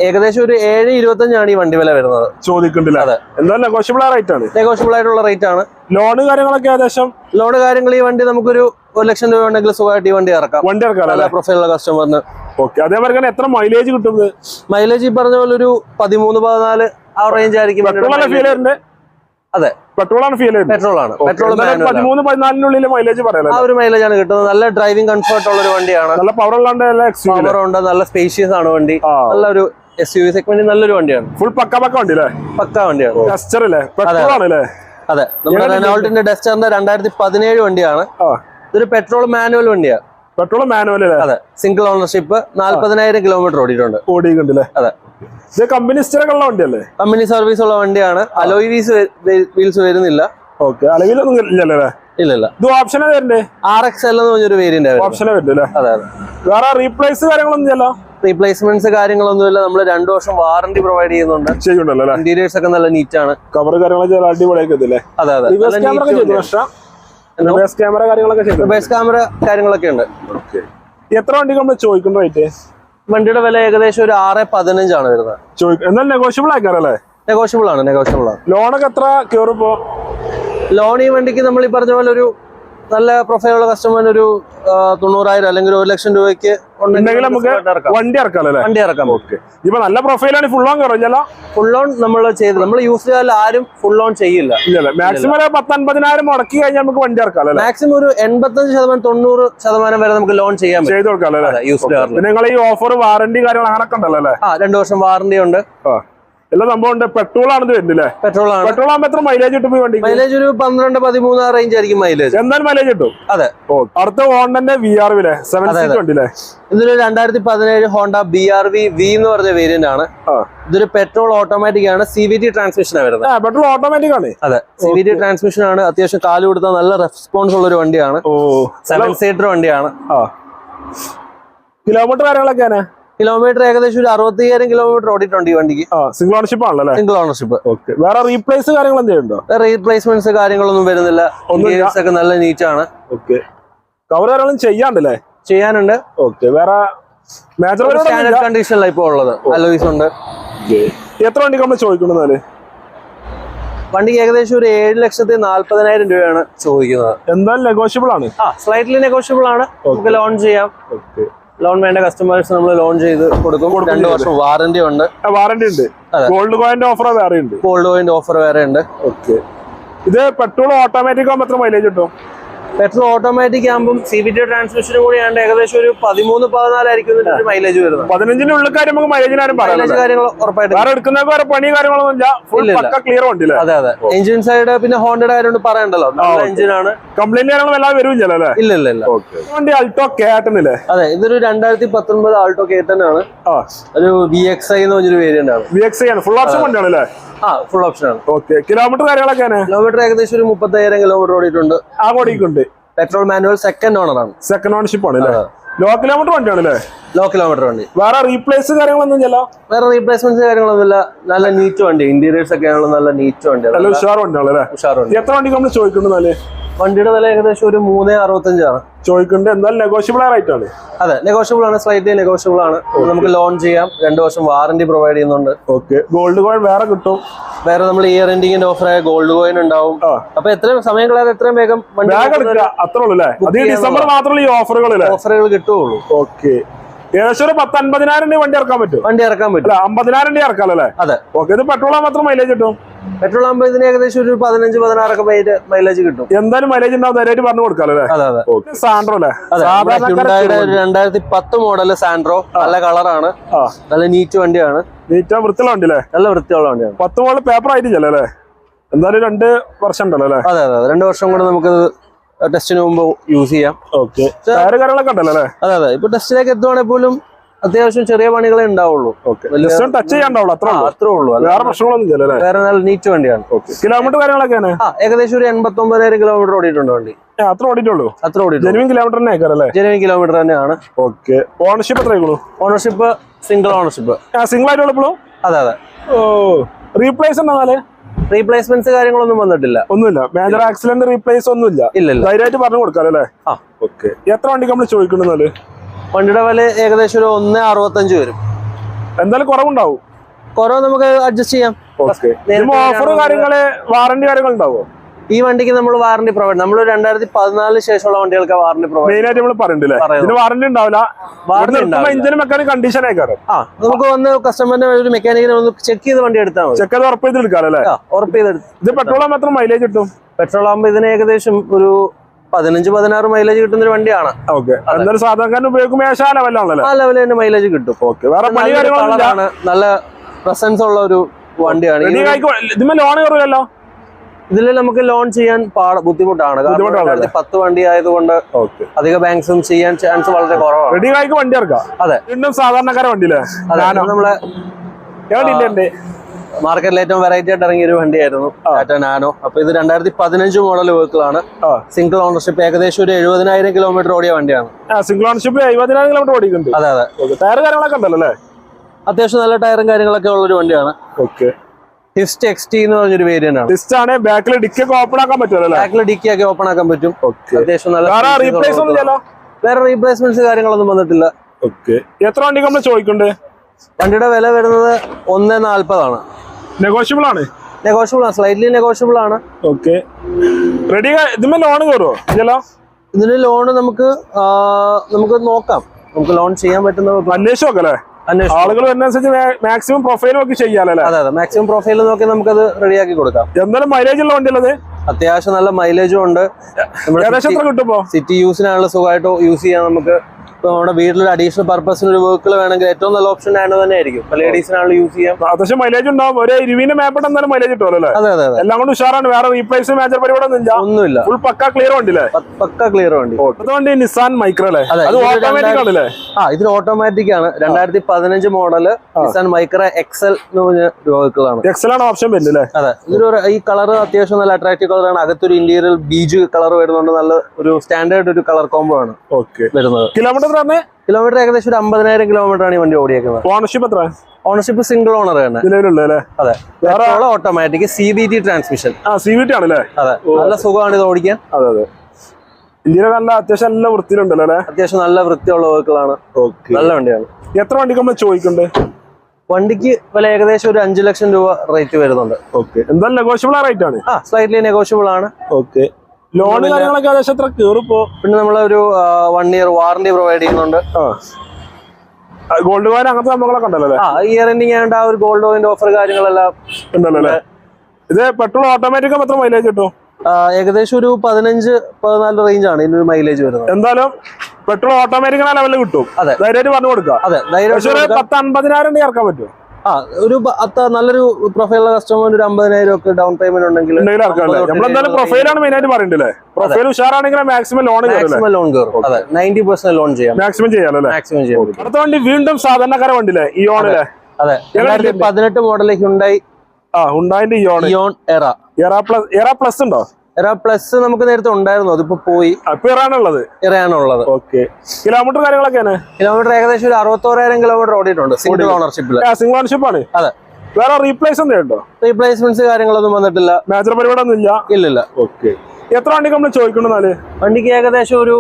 S1: ഏകദേശം ഒരു ഏഴ് ഇരുപത്തഞ്ചാണ് ഈ വണ്ടി വില വരുന്നത്.
S2: ചോദിക്കുന്നില്ല
S1: അതെ.
S2: എന്തായാലും നെഗോഷ്യബിൾ റേറ്റ് ആണ്?
S1: നെഗോഷ്യബിൾ ആയിട്ടുള്ള റേറ്റ് ആണ്.
S2: ലോണ് കാര്യങ്ങളൊക്കെ ഏകദേശം?
S1: ലോൺ കാര്യങ്ങൾ ഈ വണ്ടി നമുക്കൊരു ഒരു ലക്ഷം രൂപ ഉണ്ടെങ്കിൽ സുഖമായിട്ട് ഈ വണ്ടി ഇറക്കാം.
S2: വണ്ടി ഇറക്കാം
S1: നല്ല പ്രൊഫൈലുള്ള കസ്റ്റമറിന്
S2: ഓക്കെ അതേപോലെ തന്നെ എത്ര മൈലേജ് കിട്ടുന്നത്?
S1: മൈലേജ് ഈ പറഞ്ഞ പോലെ ഒരു പതിമൂന്ന് പതിനാല് ആ റേഞ്ച് ആയിരിക്കും അതെ.
S2: പെട്രോൾ ആണ് ഫീൽ
S1: പെട്രോൾ ആണ്. പെട്രോൾ
S2: പതിമൂന്ന് പതിനാലിനുള്ളിൽ മൈലേജ് പറയാം
S1: ആ ഒരു മൈലേജ് ആണ് കിട്ടുന്നത്. നല്ല ഡ്രൈവിംഗ് കംഫർട്ട് ഉള്ള ഒരു വണ്ടിയാണ്.
S2: നല്ല പവർ ഉള്ള
S1: പവർ ഉണ്ട്. നല്ല സ്പേഷ്യസ് ആണ് വണ്ടി.
S2: നല്ല
S1: നല്ലൊരു എസ് യു വി സെഗ്മെന്റ് നല്ലൊരു വണ്ടിയാണ്.
S2: ഫുൾ പക്ക പക്ക വണ്ടി അല്ലേ
S1: പക്ക വണ്ടിയാണ്.
S2: അല്ലേ? പെട്രോൾ
S1: അതെ. നമ്മുടെ റെനോൾട്ടിന്റെ ഡെസ്റ്ററിന്റെ രണ്ടായിരത്തി പതിനേഴ് വണ്ടിയാണ്. ഇതൊരു പെട്രോൾ മാനുവൽ വണ്ടിയാണ്.
S2: പെട്രോൾ മാനുവൽ
S1: അതെ. സിംഗിൾ ഓണർഷിപ്പ് നാല്പതിനായിരം കിലോമീറ്റർ ഓടിയിട്ടുണ്ട്.
S2: ഓടിയിട്ടുണ്ട്
S1: അതെ.
S2: ഇത് കമ്പനി ഹിസ്റ്ററൊക്കെ ഉള്ള വണ്ടിയല്ലേ?
S1: കമ്പനി സർവീസ് ഉള്ള വണ്ടിയാണ്. അലോയ് വീൽസ് വീൽസ് വരുന്നില്ല.
S2: ഓക്കെ അലോയിലൊന്നും ഇല്ലല്ലേ?
S1: ഇല്ല ഇല്ല
S2: ഇത് ഓപ്ഷനെ വരുന്നേ
S1: ആർ എക്സ് എൽ എന്ന് പറഞ്ഞൊരു വേരിയന്റ്
S2: ഓപ്ഷനെ വരുന്നത്. അല്ലേ?
S1: അതെ അതെ.
S2: വേറെ റീപ്ലേസ് കാര്യങ്ങളൊന്നും ഇല്ലല്ലോ?
S1: റീപ്ലേസ്മെന്റ്സ് കാര്യങ്ങളൊന്നുമില്ല നമ്മൾ രണ്ടു വർഷം വാറന്റി പ്രൊവൈഡ് ചെയ്യുന്നുണ്ട്.
S2: ചെയ്യുന്നുണ്ടല്ലോ
S1: ഇന്റീരിയേഴ്സ് ഒക്കെ നല്ല നീറ്റ് ആണ്.
S2: കവർ കാര്യങ്ങളൊക്കെ അടിപൊളിയൊക്കെ ഇതില്ലേ
S1: അതെ അതെ.
S2: റിവേഴ്സ് ക്യാമറ പക്ഷേ റിവേഴ്സ് ക്യാമറ കാര്യങ്ങളൊക്കെ
S1: കാര്യങ്ങളൊക്കെ ഉണ്ട്.
S2: എത്ര വണ്ടിക്ക് നമ്മൾ ചോദിക്കുന്നു റേറ്റ്
S1: വണ്ടിയുടെ വില ഏകദേശം ഒരു ആറ് പതിനഞ്ചാണ് വരുന്നത്.
S2: എന്നാലും നെഗോഷ്യബിൾ ആക്കാറല്ലേ?
S1: നെഗോഷ്യബിൾ ആണ് നെഗോഷ്യബിൾ ആണ്.
S2: ലോണൊക്കെ എത്ര കയറിപ്പോ
S1: ലോൺ ഈ വണ്ടിക്ക് നമ്മൾ ഈ പറഞ്ഞ പോലെ ഒരു നല്ല പ്രൊഫൈലുള്ള കസ്റ്റമറിന് ഒരു തൊണ്ണൂറായിരം അല്ലെങ്കിൽ ഒരു ലക്ഷം രൂപയ്ക്ക്
S2: ഉണ്ടെങ്കിൽ നമുക്ക് വണ്ടി ഇറക്കാമല്ലോ
S1: വണ്ടി ഇറക്കാം.
S2: ഓക്കെ. ഇപ്പൊ നല്ല പ്രൊഫൈലാണ് ഫുൾ ഓൺ കുറഞ്ഞല്ലോ
S1: ഫുൾ ഓൺ നമ്മൾ ചെയ്ത് നമ്മൾ യൂസ് ചെയ്താൽ ആരും ഫുൾ ഓൺ ചെയ്യില്ല.
S2: മാക്സിമം ഒരു പത്തൻപതിനായിരം മുടക്കി കഴിഞ്ഞാൽ നമുക്ക് വണ്ടി ഇറക്കാം അല്ലേ?
S1: മാക്സിമം ഒരു എൺപത്തഞ്ച് ശതമാനം തൊണ്ണൂറ് ശതമാനം വരെ നമുക്ക് ലോൺ ചെയ്യാൻ
S2: ചെയ്ത് കൊടുക്കാം
S1: യൂസ്ഡ് കാറിൽ
S2: പിന്നെ നിങ്ങൾ ഈ ഓഫർ വാറണ്ടി കാര്യങ്ങൾ അങ്ങനൊക്കെ ഉണ്ടല്ലോ അല്ലേ?
S1: രണ്ടു വർഷം വാറണ്ടി ഉണ്ട്.
S2: എല്ലാ സംഭവം ഉണ്ട്. പെട്രോൾ ആണ് ഇത് വരുന്നില്ലേ?
S1: പെട്രോൾ ആണ്.
S2: പെട്രോൾ ആകുമ്പോൾ എത്ര മൈലേജ് കിട്ടും ഈ വണ്ടിക്ക്?
S1: മൈലേജ് ഒരു പന്ത്രണ്ട് പതിമൂന്ന് റേഞ്ച് ആയിരിക്കും മൈലേജ്
S2: എന്തായാലും മൈലേജ് കിട്ടും.
S1: അതെ.
S2: അടുത്ത ഹോണ്ടന്റെ വി ആർ വിലെ സെവൻ സീറ്റ് വണ്ടിയില്ലേ
S1: ഇതൊരു രണ്ടായിരത്തി പതിനേഴ് Honda B R V V എന്ന് പറഞ്ഞ വേരിയന്റ് ആണ്. ഇതൊരു പെട്രോൾ ഓട്ടോമാറ്റിക് ആണ്. സി വി ടി ട്രാൻസ്മിഷൻ വരുന്നത്.
S2: പെട്രോൾ ഓട്ടോമാറ്റിക് ആണ്.
S1: അതെ. സി വി ടി ട്രാൻസ്മിഷൻ ആണ്. അത്യാവശ്യം കാൽ കൊടുത്താൽ നല്ല റെസ്പോൺസ് ഉള്ള ഒരു വണ്ടിയാണ്.
S2: ഓ.
S1: സെവൻ സീറ്റർ വണ്ടിയാണ്.
S2: ആ. കിലോമീറ്റർ കാര്യങ്ങളൊക്കെയാണ്?
S1: കിലോമീറ്റർ ഏകദേശം ഒരു അറുപത്തിയ്യായിരം കിലോമീറ്റർ ഓടിയിട്ടുണ്ട് ഈ വണ്ടിക്ക്.
S2: സിംഗിൾ ഓണർഷിപ്പ് ആണല്ലേ?
S1: സിംഗിൾ ഓണർഷിപ്പ്
S2: ഓക്കെ വേറെ റീപ്ലേസ് കാര്യങ്ങൾ എന്തെങ്കിലും ഉണ്ടോ?
S1: റീപ്ലേസ്മെന്റ്സ് കാര്യങ്ങളൊന്നും വരുന്നില്ല. ഒക്കെ നല്ല നീറ്റ് ആണ്.
S2: ഓക്കെ കവർ കാര്യങ്ങളും ചെയ്യാണ്ടല്ലേ
S1: ചെയ്യാനുണ്ട്.
S2: ഓക്കെ വേറെ മേജർ
S1: സ്റ്റാൻഡേർഡ് കണ്ടീഷനിലാണ് ഇപ്പോൾ ഉള്ളത്. അലോയിസ് ഉണ്ട്.
S2: എത്ര വണ്ടി നമ്മൾ ചോദിക്കുന്നത്
S1: വണ്ടിക്ക് ഏകദേശം ഒരു ഏഴ് ലക്ഷത്തി നാല്പതിനായിരം രൂപയാണ് ചോദിക്കുന്നത്.
S2: എന്തായാലും നെഗോഷ്യബിൾ ആണ്.
S1: ആ സ്ലൈറ്റ്ലി നെഗോഷ്യബിൾ ആണ്. നമുക്ക് ലോൺ ചെയ്യാം.
S2: ഓക്കെ
S1: ലോൺ വേണ്ട കസ്റ്റമേഴ്സ് നമ്മൾ ലോൺ ചെയ്ത് കൊടുക്കും. രണ്ട് വർഷം വാറന്റി ഉണ്ട്.
S2: വാറന്റി ഉണ്ട്. ഗോൾഡ് കോയിന്റെ ഓഫർ വേറെ ഉണ്ട്
S1: ഗോൾഡ് കോയിന്റെ ഓഫർ വേറെ ഉണ്ട്
S2: ഓക്കെ ഇത് പെട്രോൾ ഓട്ടോമാറ്റിക് ആകുമ്പോൾ എത്ര മൈലേജ് കിട്ടും?
S1: പെട്രോൾ ഓട്ടോമാറ്റിക് ആകുമ്പോൾ സി ബി ടി ട്രാൻസ്മിഷനും കൂടി ആണ്ട് ഏകദേശം ഒരു പതിമൂന്ന് പതിനാലായിരിക്കും ഇതിന്റെ മൈലേജ് വരുന്നത്.
S2: പതിനഞ്ചിന്റെ കാര്യം നമുക്ക് മൈലേജിനാരും
S1: മൈലേജ്
S2: പറയാം
S1: കാര്യങ്ങൾ ഉറപ്പായിട്ട്
S2: വേറെ എടുക്കുന്നവർക്ക് വേറെ പണി കാര്യങ്ങളൊന്നും ഇല്ല. ഫുൾ. പക്ക ക്ലിയർ വണ്ടിയില്ലേ
S1: അതെ അതെ. എഞ്ചിൻ സൈഡ് പിന്നെ ഹോണ്ടയുടെ കാര്യമുണ്ട് പറയണ്ടല്ലോ. നല്ല. എഞ്ചിൻ ആണ്.
S2: കംപ്ലൈന്റ് കാര്യങ്ങൾ എല്ലാം വരില്ല അല്ലേ?
S1: ഇല്ല ഇല്ല ഇല്ല.
S2: വണ്ടി അൾട്ടോ കേട്ടനില്ലേ
S1: അതെ ഇതൊരു രണ്ടായിരത്തി പത്തൊൻപത് ആൾട്ടോ കേട്ടനാണ് ആണ് ഒരു വി എക്സ് ഐ എന്ന് പറഞ്ഞൊരു വേരിയന്റ് ആണ്.
S2: വി എക്സ് ഐ ആണ്. ഫുൾ ഓപ്ഷൻ വണ്ടിയാണ് അല്ലേ
S1: ആ ഫുൾ ഓപ്ഷൻ ആണ്
S2: ഓക്കെ കിലോമീറ്റർ കാര്യങ്ങളൊക്കെയാണ്
S1: കിലോമീറ്റർ ഏകദേശം ഒരു മുപ്പത്തയ്യായിരം കിലോമീറ്റർ ഓടിയിട്ടുണ്ട്.
S2: ആ കോടിക്കുണ്ട്
S1: പെട്രോൾ മാനുവൽ സെക്കൻഡ് ഓണർ ആണ്.
S2: സെക്കൻഡ് ഓണർഷിപ്പ് ആണ് അല്ലേ? ലോ കിലോമീറ്റർ വണ്ടിയാണ് അല്ലേ?
S1: ലോ കിലോമീറ്റർ വണ്ടി.
S2: വേറെ റീപ്ലേസ് കാര്യങ്ങളൊന്നും ചെല്ലോ
S1: വേറെ റീപ്ലേസ്മെന്റ് കാര്യങ്ങളൊന്നുമില്ല നല്ല നീറ്റ് വണ്ടി. ഇന്റീരിയേഴ്സ് ഒക്കെ ആണല്ലോ നല്ല നീറ്റ്
S2: വണ്ടിയാണ് ഉഷാർ വണ്ടിയാണ് അല്ലേ
S1: ഉഷാർ വണ്ടി.
S2: എത്ര വണ്ടി നമ്മൾ ചോദിക്കുന്നുണ്ടാൽ
S1: വണ്ടിയുടെ വില ഏകദേശം ഒരു മൂന്ന് അറുപത്തഞ്ചാണ്.
S2: ചോദിക്കുന്നുണ്ട് എന്നാൽ നെഗോഷ്യബിൾ ആയിട്ടാണ്.
S1: അതെ നെഗോഷ്യബിൾ ആണ് സ്ലൈറ്റ്ലി നെഗോഷ്യബിൾ ആണ്. നമുക്ക് ലോൺ ചെയ്യാം. രണ്ടു വർഷം വാറന്റി പ്രൊവൈഡ് ചെയ്യുന്നുണ്ട്.
S2: ഓക്കെ ഗോൾഡ് കോയിൻ വേറെ കിട്ടും.
S1: വേറെ നമ്മൾ ഇയർ എൻഡിങ്ങിന്റെ ഓഫർ ആയ ഗോൾഡ് കോയിൻ ഉണ്ടാവും. അപ്പൊ എത്രയും സമയം കളയാതെ എത്രയും വേഗം
S2: ഡിസംബർ മാത്രമേ ഈ ഓഫറുകൾ
S1: ഓഫറുകൾ കിട്ടുകയുള്ളൂ.
S2: ഓക്കെ ഏകദേശം ഒരു പത്ത് അൻപതിനായിരം രൂപ വണ്ടി ഇറക്കാൻ പറ്റും.
S1: വണ്ടി ഇറക്കാൻ പറ്റും.
S2: അമ്പതിനായിരം രൂപ ഇറക്കാം അല്ലേ?
S1: അതെ.
S2: ഓക്കെ ഇത് പെട്രോൾ മാത്രം മൈലേജ് കിട്ടും?
S1: പെട്രോൾ ആകുമ്പോൾ ഇതിന് ഏകദേശം ഒരു പതിനഞ്ച് പതിനാറൊക്കെ മൈലേജ് കിട്ടും.
S2: എന്തായാലും മൈലേജ് ഉണ്ടാവും പറഞ്ഞു കൊടുക്കാം
S1: അതെ അതെ.
S2: സാൻഡ്രോ അല്ലേ?
S1: രണ്ടായിരത്തി പത്ത് മോഡൽ സാൻഡ്രോ. നല്ല കളറാണ്. നല്ല നീറ്റ് വണ്ടിയാണ്.
S2: നീറ്റാ വൃത്തിയുള്ള വണ്ടി അല്ലേ
S1: നല്ല വൃത്തിയുള്ള വണ്ടിയാണ്.
S2: പത്ത് മോഡൽ പേപ്പർ ആയിട്ടില്ല അല്ലേ? എന്തായാലും രണ്ട് വർഷം ഉണ്ടല്ലോ അല്ലേ?
S1: അതെ അതെ അതെ. രണ്ട് വർഷം കൂടെ നമുക്ക് ടെസ്റ്റിന് മുമ്പ് യൂസ് ചെയ്യാം.
S2: ഓക്കെ. ടയർ കാര്യങ്ങളൊക്കെ ഉണ്ടല്ലോ അല്ലേ?
S1: അതെ അതെ. ഇപ്പൊ ടെസ്റ്റിലേക്ക് എത്തുവാണെങ്കിൽ പോലും അത്യാവശ്യം ചെറിയ പണികളെ ഉണ്ടാവുള്ളൂ.
S2: ടച്ച് ചെയ്യാണ്ടാവുള്ളൂ അത്ര
S1: ഉള്ളൂ.
S2: വേറെ പ്രശ്നങ്ങളൊന്നും
S1: വേറെ നീറ്റ് വണ്ടിയാണ്.
S2: കിലോമീറ്റർ കാര്യങ്ങളൊക്കെയാണ്
S1: ഏകദേശം ഒരു എൺപത്തി ഒമ്പതിനായിരം കിലോമീറ്റർ ഓടിയിട്ടുണ്ട് വണ്ടി.
S2: അത്ര ഓടിയിട്ടുള്ളൂ?
S1: അത്ര
S2: ജെനുവിൻ കിലോമീറ്റർ തന്നെ അല്ലേ?
S1: ജനുവൻ കിലോമീറ്റർ തന്നെയാണ്.
S2: ഓക്കെ. ഓണർഷിപ്പ് എത്ര ആയിക്കോളൂ
S1: ഓണർഷിപ്പ് സിംഗിൾ ഓണർഷിപ്പ്
S2: സിംഗിൾ ആയിട്ട് ഉള്ളപ്പോഴും?
S1: അതെ അതെ.
S2: ഓ റീപ്ലേസ് എന്നാലേ?
S1: റീപ്ലേസ്മെന്റ്സ് കാര്യങ്ങളൊന്നും വന്നിട്ടില്ല.
S2: ഒന്നുമില്ല. മേജർ ആക്സിഡന്റ് റീപ്ലേസ് ഒന്നുമില്ല.
S1: ഇല്ല
S2: ധൈര്യമായിട്ട് പറഞ്ഞു കൊടുക്കാം അല്ലേ?
S1: ആ.
S2: ഓക്കെ. എത്ര വണ്ടിക്ക് നമ്മൾ ചോദിക്കണ്ടെന്നാൽ
S1: വണ്ടിയുടെ വില ഏകദേശം ഒരു ഒന്ന് അറുപത്തഞ്ച് വരും.
S2: എന്തായാലും കുറവുണ്ടാവും.
S1: കുറവ് നമുക്ക് അഡ്ജസ്റ്റ് ചെയ്യാം.
S2: ഓഫർ കാര്യങ്ങൾ വാറന്റി കാര്യങ്ങൾ ഉണ്ടാവോ?
S1: ഈ വണ്ടിക്ക് നമ്മൾ വാറണ്ടി പ്രൊവൈഡ് നമ്മൾ രണ്ടായിരത്തി പതിനാലിന് ശേഷമുള്ള വണ്ടികൾക്ക് വാറണ്ടി പ്രൊവൈഡ്
S2: മെയിൻ ആയിട്ട് നമ്മൾ പറയണ്ടല്ലേ?
S1: പറയുന്നു.
S2: ഇതിന് വാറന്റി ഉണ്ടാവില്ല.
S1: വാറണ്ടി ഉണ്ടാവില്ല.
S2: എഞ്ചിൻ മെക്കാനിക് കണ്ടീഷൻ ആയിക്കാരം.
S1: ആ നമുക്ക് വന്ന് കസ്റ്റമറിനെ ഒരു മെക്കാനിക്കിനെ ഒന്ന് ചെക്ക് ചെയ്ത് വണ്ടി എടുത്താൽ മതി.
S2: ചെക്ക് ചെയ്ത് ഉറപ്പ് ചെയ്ത് എടുക്കാം അല്ലേ
S1: ഉറപ്പ് ചെയ്ത്
S2: ഇത് പെട്രോൾ മാത്രം മൈലേജ് കിട്ടും?
S1: പെട്രോൾ ആകുമ്പോൾ ഇതിന് ഏകദേശം ഒരു പതിനഞ്ച് പതിനാറ് മൈലേജ് കിട്ടുന്ന ഒരു വണ്ടിയാണ്.
S2: ഓക്കെ. എന്തായാലും സാധാരണക്കാരൻ ഉപയോഗിക്കുമ്പോൾ ഏശാ ലെവലാണല്ലേ
S1: ആ ലെവലിൽ തന്നെ മൈലേജ് കിട്ടും.
S2: ഓക്കെ. വേറെ പണി
S1: നല്ല പ്രസൻസ് ഉള്ള ഒരു വണ്ടിയാണ്.
S2: ലോൺ കയറില്ലല്ലോ
S1: ഇതിൽ നമുക്ക് ലോൺ ചെയ്യാൻ പാട ബുദ്ധിമുട്ടാണ്. കാരണം പത്ത് വണ്ടി ആയതുകൊണ്ട് അധിക ബാങ്ക്സും ചെയ്യാൻ ചാൻസ് വളരെ കുറവാണ്.
S2: റെഡി വണ്ടി ഇറക്കാം?
S1: അതെ.
S2: വീണ്ടും സാധാരണക്കാരെ വണ്ടിയില്ലേ?
S1: നമ്മളെ മാർക്കറ്റിൽ ഏറ്റവും വെറൈറ്റി ആയിട്ട് ഇറങ്ങിയ ഒരു വണ്ടിയായിരുന്നു ടാറ്റ നാനോ അപ്പൊ ഇത് രണ്ടായിരത്തി പതിനഞ്ച് മോഡൽ വെഹിക്കിളാണ്
S2: ആണ്.
S1: സിംഗിൾ ഓണർഷിപ്പ് ഏകദേശം ഒരു എഴുപതിനായിരം കിലോമീറ്റർ ഓടിയ വണ്ടിയാണ്.
S2: സിംഗിൾ ഓണർഷിപ്പ് എഴുപതിനായിരം കിലോമീറ്റർ ഓടിക്കുന്നുണ്ട്
S1: അതെ അതെ.
S2: ടയർ കാര്യങ്ങളൊക്കെ ഉണ്ടല്ലോ അല്ലേ?
S1: അത്യാവശ്യം നല്ല ടയറും കാര്യങ്ങളൊക്കെ ഉള്ള ഒരു വണ്ടിയാണ്.
S2: ഓക്കെ
S1: ഹിസ്റ്റ് എക്സ് ടി എന്ന് പറഞ്ഞൊരു വേരിയന്റ് ആണ്.
S2: ഹിസ്റ്റ് ആണ് ബാക്കിൽ ഡിക്കി ഒക്കെ ഓപ്പൺ ആക്കാൻ പറ്റുമല്ലോ
S1: ബാക്കിൽ ഡിക്കി ഒക്കെ ഓപ്പൺ ആക്കാൻ പറ്റും. അത്യാവശ്യം നല്ല
S2: റീപ്ലേസ് ഒന്നും
S1: വേറെ റീപ്ലേസ്മെന്റ്സ് കാര്യങ്ങളൊന്നും വന്നിട്ടില്ല.
S2: ഓക്കെ എത്ര വണ്ടിക്ക് നമ്മൾ ചോദിക്കുന്നുണ്ട്
S1: വണ്ടിയുടെ വില വരുന്നത് ഒന്ന് നാല്പതാണ്
S2: നെഗോഷ്യബിൾ ആണ്?
S1: നെഗോഷ്യബിൾ ആണ്. സ്ലൈറ്റ്ലി നെഗോഷ്യബിൾ ആണ്.
S2: ഓക്കെ റെഡി ഇതുമ്മേ ലോൺ കയറുമോ ഇല്ലല്ലോ?
S1: ഇതിന് ലോൺ നമുക്ക് നമുക്ക് നോക്കാം. നമുക്ക് ലോൺ ചെയ്യാൻ പറ്റുന്ന
S2: അന്വേഷിച്ച് നോക്കല്ലേ
S1: അന്വേഷിച്ചു
S2: ആളുകൾ മാക്സിമം പ്രൊഫൈൽ നോക്കി ചെയ്യാലോ
S1: അതെ അതെ. മാക്സിമം പ്രൊഫൈൽ നോക്കി നമുക്കത് റെഡിയാക്കി കൊടുക്കാം.
S2: എന്തായാലും മൈലേജ് ഉള്ള വണ്ടിയുള്ളത്?
S1: അത്യാവശ്യം നല്ല മൈലേജും ഉണ്ട്. സിറ്റി യൂസിനാണല്ലോ സുഖമായിട്ട് യൂസ് ചെയ്യാൻ നമുക്ക്. ഇപ്പൊ നമ്മുടെ വീട്ടിലൊരു അഡീഷണൽ പർപ്പസിന് ഒരു വെഹിക്കിൾ വേണമെങ്കിൽ ഏറ്റവും നല്ല ഓപ്ഷൻ ആണ് തന്നെ ആയിരിക്കും ലേഡീസിനാണല്ലോ യൂസ് ചെയ്യാം.
S2: അത്യാവശ്യം മൈലേജ് ഉണ്ടാവും. ഒരു ഇരുവിന്റെ മാപ്പിട്ട് എന്തായാലും മൈലേജ് കിട്ടുമല്ലോ
S1: അതെ അതെ
S2: എല്ലാം കൊണ്ട് ഉഷാറാണ്. വേറെ റീപ്ലേസ് മേജർ പരിപാടി ഒന്നും ഇല്ല.
S1: ഒന്നുമില്ല.
S2: ഫുൾ പക്ക ക്ലിയർ വണ്ടില്ലേ
S1: പ- പക്ക ക്ലിയർ വണ്ടി.
S2: വണ്ടി നിസാൻ മൈക്രോ അല്ലേ?
S1: അതെ,
S2: ഓട്ടോമാറ്റിക് ആണല്ലേ?
S1: ആ ഇതിന് ഓട്ടോമാറ്റിക് ആണ്. രണ്ടായിരത്തി പതിനഞ്ച് മോഡൽ നിസാൻ മൈക്ര എക്സൽ എന്ന് പറഞ്ഞ വെഹിക്കിൾ ആണ്.
S2: എക്സലാണ് ഓപ്ഷൻ വരുന്നത്
S1: അതെ. ഇതൊരു ഈ കളർ അത്യാവശ്യം നല്ല അട്രാക്റ്റീവ് കളറാണ്. അകത്തൊരു ഇന്റീരിയൽ ബീജ് കളർ വരുന്നുണ്ട്. നല്ല ഒരു സ്റ്റാൻഡേർഡ് ഒരു കളർ കോംബോ ആണ്
S2: ഓക്കെ.
S1: വരുന്നത്.
S2: കിലോമീറ്റർ
S1: കിലോമീറ്റർ ഏകദേശം ഒരു അമ്പതിനായിരം കിലോമീറ്റർ ആണ് ഈ വണ്ടി ഓടിയേക്കുന്നത്.
S2: ഓണർഷിപ്പ് എത്ര?
S1: ഓണർഷിപ്പ് സിംഗിൾ ഓണർ തന്നെ. അതെ. Automatic C B T transmission
S2: ആ സി വി ടി ആണല്ലേ?
S1: അതെ. നല്ല സുഖമാണ് ഇത് ഓടിക്കാൻ.
S2: അതെ അതെ. ഇന്ത്യയിലെ നല്ല അത്യാവശ്യം നല്ല വൃത്തിയിലുണ്ടല്ലോ അല്ലേ?
S1: അത്യാവശ്യം നല്ല വൃത്തിയുള്ള വെഹിക്കിളാണ് നല്ല വണ്ടിയാണ്.
S2: എത്ര വണ്ടിക്ക് നമ്മൾ ചോദിക്കുന്നുണ്ട്?
S1: വണ്ടിക്ക് വില ഏകദേശം ഒരു അഞ്ചു ലക്ഷം രൂപ റേറ്റ് വരുന്നുണ്ട്.
S2: ഓക്കെ എന്തായാലും നെഗോഷ്യബിൾ റേറ്റ് ആണ്.
S1: ആ സ്ലൈറ്റ്ലി നെഗോഷ്യബിൾ ആണ്.
S2: ഓക്കെ ലോൺ കാര്യങ്ങളൊക്കെ ഏകദേശം എത്ര കയറിപ്പോ
S1: പിന്നെ നമ്മളൊരു വൺ ഇയർ വാറണ്ടി പ്രൊവൈഡ് ചെയ്യുന്നുണ്ട്.
S2: ഗോൾഡ് കോയിൻ അങ്ങനത്തെ സംഭവങ്ങളൊക്കെ ഉണ്ടല്ലോ
S1: ആ ഇയർ എൻഡിങ് ആയതുകൊണ്ട് ആ ഒരു ഗോൾഡ് കോയിന്റെ ഓഫർ കാര്യങ്ങളെല്ലാം
S2: ഉണ്ടല്ലോ അല്ലേ? ഇത് പെട്രോൾ ഓട്ടോമാറ്റിക് എത്ര മൈലേജ് കിട്ടും?
S1: ഏകദേശം ഒരു പതിനഞ്ച് പതിനാല് റേഞ്ച് ആണ് ഇതിനൊരു മൈലേജ് വരുന്നത്.
S2: എന്തായാലും പെട്രോൾ ഓട്ടോമാറ്റിക് ലെവലിൽ കിട്ടും.
S1: അതെ.
S2: ധൈര്യമായിട്ട് പറഞ്ഞു കൊടുക്കാം
S1: അതെ ധൈര്യം
S2: പത്ത് അമ്പതിനായിരം ഇറക്കാൻ പറ്റും
S1: ആ ഒരു നല്ലൊരു പ്രൊഫൈലുള്ള കസ്റ്റമറിന് ഒരു അമ്പതിനായിരം ഒക്കെ ഡൗൺ പേയ്മെന്റ് ഉണ്ടെങ്കിൽ
S2: നമ്മളെന്തായാലും പ്രൊഫൈലാണ് മെയിൻ ആയിട്ട് പറയണ്ടല്ലേ പ്രൊഫൈൽ ഉഷാറാണെങ്കിൽ മാക്സിമം ലോൺ
S1: മാക്സിമം ലോൺ കയറും അതെ നയന്റി പെർസെന്റ് ലോൺ ചെയ്യാം.
S2: മാക്സിമം ചെയ്യാലോ
S1: മാക്സിമം ചെയ്യാം.
S2: അടുത്ത വണ്ടി വീണ്ടും സാധാരണക്കാരെ വണ്ടിയില്ലേ ഈ ഓണില്ലേ
S1: അതെ. രണ്ടായിരത്തി പതിനെട്ട് മോഡൽ ഉണ്ടായി
S2: ആ ഹുണ്ടായിന്റെ ഇയോൺ
S1: ഇയോൺ എറ
S2: എറ പ്ലസ് എറ പ്ലസ് ഉണ്ടോ?
S1: എറ പ്ലസ് നമുക്ക് നേരത്തെ ഉണ്ടായിരുന്നു. അതിപ്പോ പോയി.
S2: ഇറാനുള്ളത്.
S1: ഇറാനുള്ളത്.
S2: ഓക്കെ കിലോമീറ്റർ കാര്യങ്ങളൊക്കെയാണ്
S1: കിലോമീറ്റർ ഏകദേശം ഒരു അറുപത്തോരായിരം കിലോമീറ്റർ ഓടിയിട്ടുണ്ട്. സിംഗിൾ ഓണർഷിപ്പിൽ
S2: സിംഗിൾ ഓണർഷിപ്പ് ആണ്.
S1: അതെ.
S2: വേറെ റീപ്ലേസ് ഉണ്ടോ
S1: റീപ്ലേസ്മെന്റ്സ് കാര്യങ്ങളൊന്നും വന്നിട്ടില്ല.
S2: മേജർ പരിപാടി ഒന്നും ഇല്ല
S1: ഇല്ലില്ല
S2: ഓക്കെ എത്ര വണ്ടിക്ക് നമ്മൾ ചോദിക്കണമെന്നാൽ
S1: വണ്ടിക്ക് ഏകദേശം ഒരു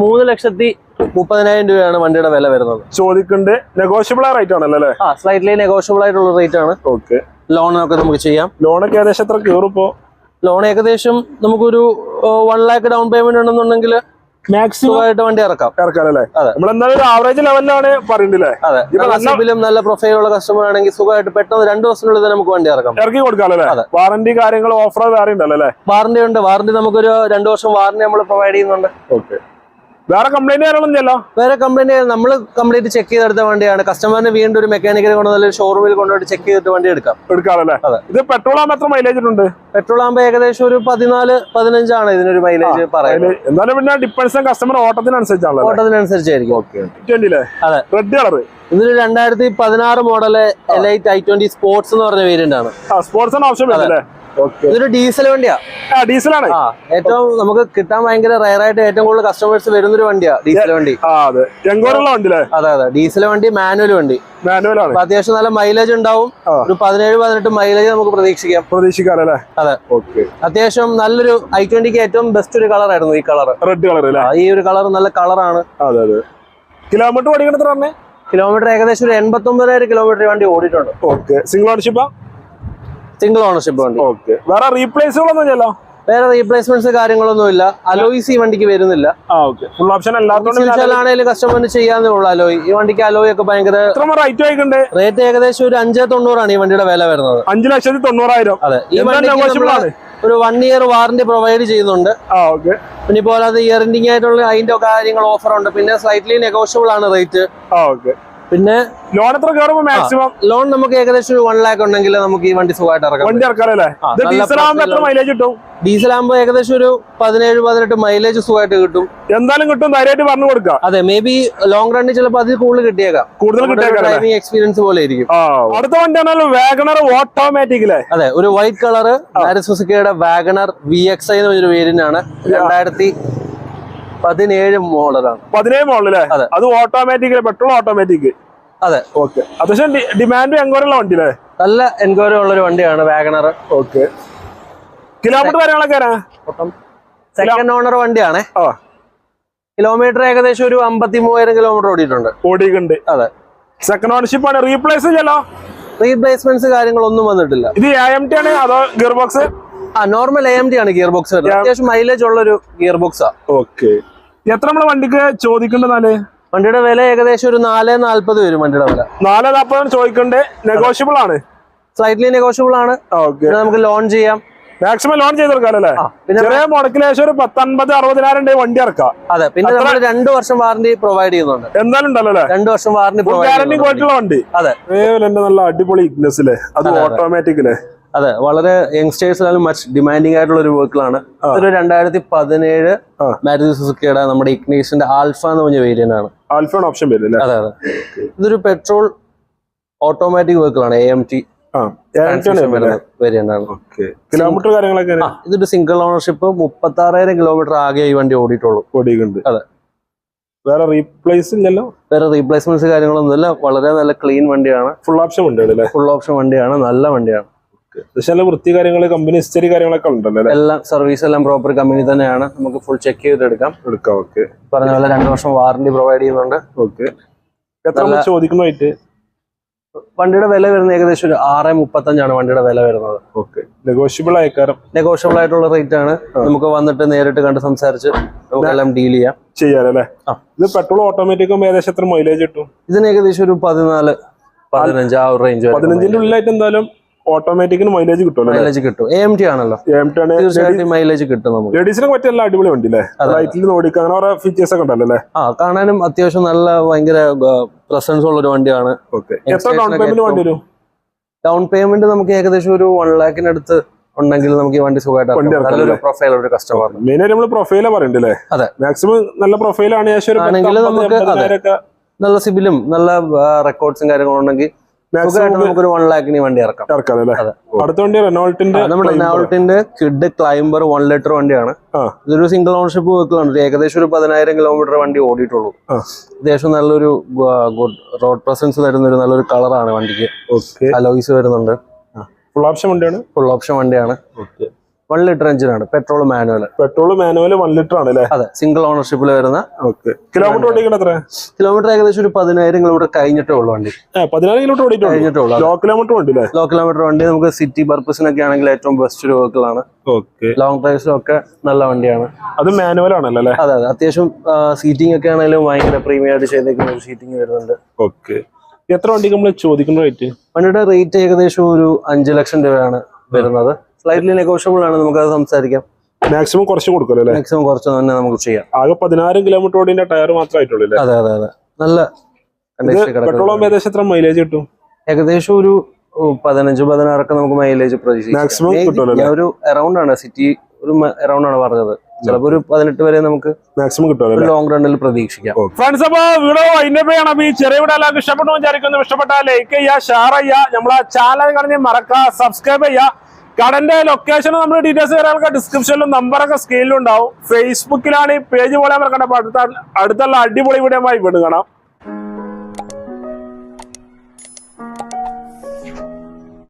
S1: മൂന്ന് ലക്ഷത്തി മുപ്പതിനായിരം രൂപയാണ് വണ്ടിയുടെ വില വരുന്നത്.
S2: ചോദിക്കുന്നുണ്ട് നെഗോഷ്യബിൾ റേറ്റ് ആണല്ലോ അല്ലേ?
S1: ആ സ്ലൈറ്റ്ലി നെഗോഷ്യബിൾ ആയിട്ടുള്ള റേറ്റ് ആണ്.
S2: ഓക്കെ
S1: ലോണൊക്കെ നമുക്ക് ചെയ്യാം.
S2: ലോണൊക്കെ ഏകദേശം എത്ര കയറിപ്പോ
S1: ലോൺ ഏകദേശം നമുക്കൊരു വൺ ലാക്ക് ഡൗൺ പേയ്മെന്റ് ഉണ്ടെന്നുണ്ടെങ്കിൽ
S2: മാക്സിമം
S1: വണ്ടി ഇറക്കാം.
S2: ഇറക്കാനല്ലേ
S1: അതെ.
S2: നമ്മൾ എന്തായാലും ഒരു ആവറേജ് ലെവലിലാണ് പറയുന്നില്ലേ
S1: അതെ. സിബിലും നല്ല പ്രൊഫൈലുള്ള കസ്റ്റമർ ആണെങ്കിൽ സുഖമായിട്ട് പെട്ടെന്ന് രണ്ട് ദിവസത്തിനുള്ളിൽ തന്നെ നമുക്ക് വണ്ടി ഇറക്കാം.
S2: ഇറക്കി കൊടുക്കാമല്ലോ. വാറന്റി കാര്യങ്ങൾ ഓഫർ വേറെ ഉണ്ടല്ലോ അല്ലേ?
S1: വാറന്റി ഉണ്ട്. വാറന്റി നമുക്കൊരു രണ്ടു വർഷം വാറന്റി നമ്മൾ പ്രൊവൈഡ് ചെയ്യുന്നുണ്ട്.
S2: ഓക്കെ വേറെ കംപ്ലൈന്റ് കാര്യങ്ങളൊന്നും
S1: വേറെ കംപ്ലൈന്റ് നമ്മൾ കംപ്ലീറ്റ് ചെക്ക് ചെയ്തെടുത്ത വണ്ടിയാണ്. കസ്റ്റമറിന് വീണ്ടും ഒരു മെക്കാനിക്കൽ കൊണ്ടുവന്നാൽ ഷോറൂമിൽ കൊണ്ടുപോയി ചെക്ക് ചെയ്തിട്ട് വണ്ടി എടുക്കാം.
S2: എടുക്കാറല്ലേ?
S1: അതെ.
S2: ഇത് പെട്രോൾ ആകുമ്പോൾ എത്ര മൈലേജ് ഉണ്ട്
S1: പെട്രോൾ ആകുമ്പോൾ ഏകദേശം ഒരു പതിനാല് പതിനഞ്ചാണ് ഇതിനൊരു മൈലേജ് പറയുന്നത്.
S2: എന്നാലും പിന്നെ ഡിപ്പെൻസ് കസ്റ്റമർ ഓട്ടത്തിനനുസരിച്ചാണ്
S1: ഓട്ടത്തിനനുസരിച്ചായിരിക്കും.
S2: ഓക്കെ
S1: അതെ.
S2: റെഡ് കളർ
S1: ഇതിന് രണ്ടായിരത്തി പതിനാറ് model Elite I twenty sports എന്ന് പറഞ്ഞ വേരിയന്റ് ആണ്.
S2: സ്പോർട്സ് ആണ് ഓപ്ഷൻ
S1: ഇതൊരു ഡീസൽ വണ്ടിയാ.
S2: ഡീസലാണ്
S1: ആ ഏറ്റവും നമുക്ക് കിട്ടാൻ ഭയങ്കര റയർ ആയിട്ട് ഏറ്റവും കൂടുതൽ കസ്റ്റമേഴ്സ് വരുന്ന ഒരു വണ്ടിയാ ഡീസൽ വണ്ടി.
S2: അതെ.
S1: അതെ അതെ. ഡീസൽ വണ്ടി മാനുവൽ വണ്ടി.
S2: മാനുവൽ ആണ്.
S1: അത്യാവശ്യം നല്ല മൈലേജ് ഉണ്ടാവും. ഒരു പതിനേഴ് പതിനെട്ട് മൈലേജ് നമുക്ക് പ്രതീക്ഷിക്കാം.
S2: പ്രതീക്ഷിക്കാം അല്ലേ?
S1: അതെ.
S2: ഓക്കെ.
S1: അത്യാവശ്യം നല്ലൊരു ഐ ട്വന്റിക്ക് ഏറ്റവും ബെസ്റ്റ് ഒരു കളർ ആയിരുന്നു ഈ കളർ
S2: റെഡ് കളർ
S1: ഈ ഒരു കളർ നല്ല കളറാണ്
S2: അതെ അതെ. കിലോമീറ്റർ ഓടിക്കണ എത്ര പറഞ്ഞേ?
S1: കിലോമീറ്റർ ഏകദേശം ഒരു എൺപത്തി ഒമ്പതിനായിരം കിലോമീറ്റർ വണ്ടി ഓടിയിട്ടുണ്ട്.
S2: Okay. Single ownership
S1: single ownership വണ്ടി.
S2: ഓക്കെ. വേറെ റീപ്ലേസുകളൊന്നും ഇല്ലല്ലോ?
S1: വേറെ റീപ്ലേസ്മെന്റ്സ് കാര്യങ്ങളൊന്നും ഇല്ല. അലോയിസ് ഈ വണ്ടിക്ക് വരുന്നില്ല.
S2: ഫുൾ ഓപ്ഷൻ
S1: ആണെങ്കിലും കസ്റ്റമറിന് ചെയ്യാന്നേ ഉള്ളൂ അലോയി. ഈ വണ്ടിക്ക് അലോയി ഒക്കെ ഭയങ്കര
S2: റൈറ്റ്
S1: ഏകദേശം ഒരു അഞ്ചേ തൊണ്ണൂറാണ് ഈ വണ്ടിയുടെ വില വരുന്നത്.
S2: അഞ്ചു ലക്ഷത്തി തൊണ്ണൂറായിരം.
S1: അതെ. ഈ
S2: എന്താ
S1: ഒരു വൺ ഇയർ വാറന്റി പ്രൊവൈഡ് ചെയ്യുന്നുണ്ട്.
S2: ആ ഓക്കെ.
S1: പിന്നെ ഇപ്പോൾ അത് ഇയർ എൻഡിങ് ആയിട്ടുള്ള അതിന്റെ കാര്യങ്ങൾ ഓഫർ ഉണ്ട്. പിന്നെ സ്ലൈറ്റ്ലി നെഗോഷ്യബിൾ ആണ് റേറ്റ്
S2: ആ ഓക്കെ.
S1: പിന്നെ
S2: ലോൺ എത്ര കയറുമ്പോ മാക്സിമം
S1: ലോൺ നമുക്ക് ഏകദേശം ഒരു വൺ ലാക്ക് ഉണ്ടെങ്കിൽ നമുക്ക് ഈ വണ്ടി സുഖമായിട്ട് ഇറക്കാം.
S2: വണ്ടി ആകുമ്പോ എത്ര മൈലേജ് കിട്ടും?
S1: ഡീസൽ ആകുമ്പോൾ ഏകദേശം ഒരു പതിനേഴ് പതിനെട്ട് മൈലേജ് സുഖമായിട്ട് കിട്ടും.
S2: എന്തായാലും കിട്ടും ധൈര്യമായിട്ട് പറഞ്ഞു കൊടുക്കാം.
S1: അതെ മേ ബി ലോങ് റണ്ണിൽ ചിലപ്പോൾ അതിൽ കൂടുതൽ കിട്ടിയേക്കാം.
S2: കൂടുതൽ
S1: ഡ്രൈവിംഗ് എക്സ്പീരിയൻസ് പോലെ ഇരിക്കും.
S2: അടുത്ത വണ്ടിയാണല്ലോ വാഗണർ ഓട്ടോമാറ്റിക് അല്ലേ
S1: അതെ ഒരു വൈറ്റ് കളർ സുസുക്കിയുടെ വാഗണർ വി എക്സ് ഐ എന്ന് പറഞ്ഞൊരു വേരിയന്റ് ആണ്. രണ്ടായിരത്തി പതിനേഴ് മോഡലാണ്.
S2: പതിനേഴ് മോഡൽ
S1: അതെ.
S2: അത് ഓട്ടോമാറ്റിക് പെട്രോൾ ഓട്ടോമാറ്റിക്
S1: അതെ.
S2: ഓക്കെ അത്യാവശ്യം ഡിമാൻഡ് എങ്കോരുള്ള വണ്ടി അല്ലേ
S1: നല്ല എൻക്വയറി ഉള്ള ഒരു വണ്ടിയാണ് വാഗണർ
S2: ഓക്കെ കിലോമീറ്റർ കാര്യങ്ങളൊക്കെ
S1: സെക്കൻഡ് ഓണർ വണ്ടിയാണേ. കിലോമീറ്റർ ഏകദേശം ഒരു അമ്പത്തി മൂവായിരം കിലോമീറ്റർ ഓടിയിട്ടുണ്ട്.
S2: ഓടിയിട്ടുണ്ട്.
S1: അതെ.
S2: സെക്കൻഡ് ഓണർഷിപ്പ് ആണ്. റീപ്ലേസ് ചെയ്യല്ലോ
S1: റീപ്ലേസ്മെന്റ്സ് കാര്യങ്ങളൊന്നും വന്നിട്ടില്ല.
S2: ഇത് എ എം ടി ആണ് അതോ ഗിയർ ബോക്സ്
S1: ആ നോർമൽ എ എം ടി ആണ് ഗിയർ ബോക്സ് അത്യാവശ്യം മൈലേജ് ഉള്ള ഒരു ഗിയർ ബോക്സാ
S2: ഓക്കെ എത്ര നമ്മളെ വണ്ടിക്ക് ചോദിക്കേണ്ടതാണ്
S1: വണ്ടിയുടെ വില ഏകദേശം ഒരു നാല് നാല്പത് വരും വണ്ടിയുടെ വില.
S2: നാല് നാൽപ്പതാണ് ചോദിക്കണ്ടേ? നെഗോഷ്യബിൾ ആണ്.
S1: സ്ലൈറ്റ്ലി നെഗോഷ്യബിൾ ആണ്. നമുക്ക് ലോൺ ചെയ്യാം.
S2: മാക്സിമം ലോൺ ചെയ്ത് കൊടുക്കാം അല്ലേ ചെറിയ ഒരു പത്തൊൻപത് അറുപതിനായിരം വണ്ടി ഇറക്കാം.
S1: അതെ പിന്നെ നമ്മൾ രണ്ട് വർഷം വാറന്റി പ്രൊവൈഡ് ചെയ്യുന്നുണ്ട്.
S2: എന്തായാലും ഉണ്ടല്ലോ അല്ലേ?
S1: രണ്ട് വർഷം വാറന്റി പ്രൊവൈഡ്
S2: ഗ്യാരണ്ടി
S1: ചെയ്യുന്നുണ്ട്
S2: പോയിട്ടുള്ള വണ്ടി.
S1: അതെ.
S2: നല്ല അടിപൊളി അത്
S1: ഓട്ടോമാറ്റിക്കല്ലേ അതെ.
S2: ഓട്ടോമാറ്റിക്കിലെ
S1: അതെ വളരെ യങ്സ്റ്റേഴ്സിനാലും മച്ച് ഡിമാൻഡിങ് ആയിട്ടുള്ള ഒരു വെഹിക്കിളാണ് ഇതൊരു രണ്ടായിരത്തി പതിനേഴ്. മാരുതി സുസുക്കിയുടെ നമ്മുടെ ഇഗ്നീഷിന്റെ ആൽഫ എന്ന് പറഞ്ഞ വേരിയന്റ് ആണ്.
S2: ആൽഫ ഓപ്ഷൻ
S1: അതെ അതെ. ഇതൊരു പെട്രോൾ ഓട്ടോമാറ്റിക് വെഹിക്കിളാണ് എ എം ടി
S2: കിലോമീറ്റർ കാര്യങ്ങളൊക്കെ
S1: ഇതൊരു സിംഗിൾ ഓണർഷിപ്പ് മുപ്പത്തി ആറായിരം കിലോമീറ്റർ ആകെ ഈ വണ്ടി ഓടിയിട്ടുള്ളൂ.
S2: ഓടിയിട്ടുണ്ട്.
S1: അതെ.
S2: വേറെ റീപ്ലേസ് ഇല്ലല്ലോ?
S1: വേറെ റീപ്ലേസ്മെന്റ്സ് കാര്യങ്ങളൊന്നുമില്ല വളരെ നല്ല ക്ലീൻ വണ്ടിയാണ്.
S2: ഫുൾ ഓപ്ഷൻ അല്ലേ?
S1: ഫുൾ ഓപ്ഷൻ വണ്ടിയാണ് നല്ല വണ്ടിയാണ്.
S2: നല്ല വൃത്തി കാര്യങ്ങൾ കമ്പനി ഹിസ്റ്ററി കാര്യങ്ങളൊക്കെ ഉണ്ടല്ലോ അല്ലേ?
S1: എല്ലാം സർവീസ് എല്ലാം പ്രോപ്പർ കമ്പനി തന്നെയാണ്. നമുക്ക് ഫുൾ ചെക്ക് ചെയ്ത്
S2: എടുക്കാം ഓക്കെ
S1: പറഞ്ഞ പോലെ രണ്ട് വർഷം വാറന്റി പ്രൊവൈഡ് ചെയ്യുന്നുണ്ട്.
S2: ഓക്കെ എത്ര ചോദിക്കുന്നതായിട്ട്
S1: വണ്ടിയുടെ വില വരുന്നത് ഏകദേശം ഒരു ആറ് മുപ്പത്തഞ്ചാണ് വണ്ടിയുടെ വില വരുന്നത്.
S2: ഓക്കെ നെഗോഷ്യബിൾ ആയിക്കാരം
S1: നെഗോഷ്യബിൾ ആയിട്ടുള്ള റേറ്റ് ആണ്. നമുക്ക് വന്നിട്ട് നേരിട്ട് കണ്ട് സംസാരിച്ച് എല്ലാം ഡീൽ ചെയ്യാം.
S2: ചെയ്യാനല്ലേ
S1: അല്ലേ?
S2: ഇത് പെട്രോൾ ഓട്ടോമാറ്റിക്കും ഏകദേശം എത്ര മൈലേജ് കിട്ടും?
S1: ഇതിന് ഏകദേശം ഒരു പതിനാല് പതിനഞ്ച് ആ ഒരു റേഞ്ച്
S2: പതിനഞ്ചിന്റെ ഉള്ളിലായിട്ട് എന്തായാലും ഓട്ടോമാറ്റിക്കിന് മൈലേജ് കിട്ടും
S1: മൈലേജ് കിട്ടും. എ ടി ആണല്ലോ.
S2: എം ടി ആണ്.
S1: മൈലേജ് കിട്ടും നമുക്ക്.
S2: ലേഡീസിനെ പറ്റിയ എല്ലാ അടിപൊളി വണ്ടി അല്ലേ. ലൈറ്റിൽ ഓടിക്കുക അങ്ങനെ ഓരോ ഫീച്ചേഴ്സ് ഒക്കെ ഉണ്ടല്ലോ അല്ലേ?
S1: ആ കാണാനും അത്യാവശ്യം നല്ല ഭയങ്കര പ്രസൻസ് ഉള്ള ഒരു വണ്ടിയാണ്.
S2: എത്ര ഡൗൺ പേയ്മെന്റ് വണ്ടി വരും?
S1: ഡൗൺ പേയ്മെന്റ് നമുക്ക് ഏകദേശം ഒരു വൺ ലാഖിനടുത്ത് ഉണ്ടെങ്കിൽ നമുക്ക് ഈ വണ്ടി സുഖമായിട്ട് നല്ലൊരു പ്രൊഫൈൽ ഒരു കസ്റ്റമർ
S2: നമ്മൾ പ്രൊഫൈലാ പറയണ്ടല്ലേ
S1: അതെ.
S2: മാക്സിമം നല്ല പ്രൊഫൈലാണ്
S1: നമുക്ക്. നല്ല സിബിലും നല്ല റെക്കോർഡ്സും കാര്യങ്ങളും ഉണ്ടെങ്കിൽ ഒരു വൺ ലാഖിന് വണ്ടി ഇറക്കാം.
S2: ഇറക്കാം അല്ലേ? അടുത്ത വണ്ടി റെനോൾട്ടിന്റെ
S1: നമ്മുടെ റെനോൾട്ടിന്റെ കിഡ് ക്ലൈംബർ വൺ ലിറ്റർ വണ്ടിയാണ്. ഇതൊരു സിംഗിൾ ഓണർഷിപ്പ് വെഹിക്കിളാണ് ഏകദേശം ഒരു പതിനായിരം കിലോമീറ്റർ വണ്ടി ഓടിയിട്ടുള്ളൂ. അത്യാവശ്യം നല്ലൊരു ഗുഡ് റോഡ് പ്രസൻസ് തരുന്ന ഒരു നല്ലൊരു കളറാണ് വണ്ടിക്ക്.
S2: അലോയിസ്
S1: അലോയ്സ് വരുന്നുണ്ട്.
S2: ഫുൾ ഓപ്ഷൻ വണ്ടിയാണ്?
S1: ഫുൾ ഓപ്ഷൻ വണ്ടിയാണ്.
S2: ഓക്കെ
S1: വൺ ലിറ്റർ എഞ്ചിനാണ് petrol manual
S2: petrol manual one litre ആണ് അല്ലേ
S1: അതെ സിംഗിൾ ഓണർഷിപ്പിൽ വരുന്ന
S2: കിലോമീറ്റർ ഓടിക്കണ എത്ര?
S1: കിലോമീറ്റർ ഏകദേശം ഒരു പതിനായിരം കിലോമീറ്റർ കഴിഞ്ഞിട്ടേ ഉള്ളൂ വണ്ടി.
S2: കിലോമീറ്റർ ഓടിയിട്ടുണ്ട്
S1: കഴിഞ്ഞിട്ടേ ഉള്ളൂ.
S2: ലോ കിലോമീറ്റർ വണ്ടി
S1: ലോ കിലോമീറ്റർ വണ്ടി നമുക്ക് സിറ്റി പർപ്പസിനൊക്കെ ആണെങ്കിൽ ഏറ്റവും ബെസ്റ്റ് ഒരു വെഹിക്കിൾ ആണ്
S2: ഓക്കെ
S1: ലോങ് ഡ്രൈവ്സിലൊക്കെ നല്ല വണ്ടിയാണ്.
S2: അത് മാനുവൽ ആണല്ലോ അല്ലേ
S1: അതെ അതെ. അത്യാവശ്യം സീറ്റിംഗ് ഒക്കെ ആണെങ്കിലും ഭയങ്കര പ്രീമിയം ആയിട്ട് ചെയ്തേക്കുന്ന ഒരു സീറ്റിംഗ് വരുന്നുണ്ട്.
S2: ഓക്കെ എത്ര വണ്ടി നമ്മൾ ചോദിക്കുന്ന റേറ്റ്
S1: വണ്ടിയുടെ റേറ്റ് ഏകദേശം ഒരു അഞ്ച് ലക്ഷം രൂപയാണ്. വരുന്നത്. സ്ലൈറ്റ്ലി നെഗോഷ്യബിൾ ആണ് നമുക്ക് അത് സംസാരിക്കാം.
S2: മാക്സിമം കുറച്ച് കൊടുക്കല്ലേ?
S1: മാക്സിമം കുറച്ച് തന്നെ നമുക്ക് ചെയ്യാം.
S2: ആകെ പതിനാറ് കിലോമീറ്റർ ഓടിന്റെ ടയർ മാത്രമായിട്ടുള്ളൂ അല്ലേ?
S1: അതെ അതെ അതെ. നല്ല
S2: പെട്രോളും ഏകദേശം എത്ര മൈലേജ് കിട്ടും?
S1: ഏകദേശം ഒരു പതിനഞ്ച് പതിനാറൊക്കെ നമുക്ക് മൈലേജ്
S2: പ്രതീക്ഷിക്കാം.
S1: ഞാൻ ഒരു അറൗണ്ട് ആണ് സിറ്റി ഒരു അറൗണ്ട് ആണ് പറഞ്ഞത്. ചിലപ്പോ ഒരു പതിനെട്ട് വരെ നമുക്ക്
S2: മാക്സിമം കിട്ടും
S1: ലോങ് റണ്ണിൽ പ്രതീക്ഷിക്കാം.
S2: ഫ്രണ്ട്സ് അപ്പൊ വീഡിയോ വൈൻഡപ്പ് ചെയ്യണം. അപ്പൊ ഈ ചെറിയ വീഡിയോ എല്ലാവർക്കും ഇഷ്ടപ്പെട്ടു വിചാരിക്കുന്നു. ഇഷ്ടപ്പെട്ടാൽ ലൈക്ക് ചെയ്യുക ഷെയർ ചെയ്യുക. നമ്മളെ ചാനൽ കളഞ്ഞ് മറക്കുക സബ്സ്ക്രൈബ് ചെയ്യുക. കടന്റെ ലൊക്കേഷൻ നമ്മൾ ഡീറ്റെയിൽസ് കാര്യങ്ങളൊക്കെ ഡിസ്ക്രിപ്ഷനിലും നമ്പറൊക്കെ സ്ക്രീനിലും ഉണ്ടാവും. ഫേസ്ബുക്കിലാണ് ഈ പേജ് പോലെ മറക്കണ്ട കണ്ടപ്പോൾ അടുത്ത അടുത്തുള്ള അടിപൊളി വീഡിയോ വീണ്ടും കാണാം.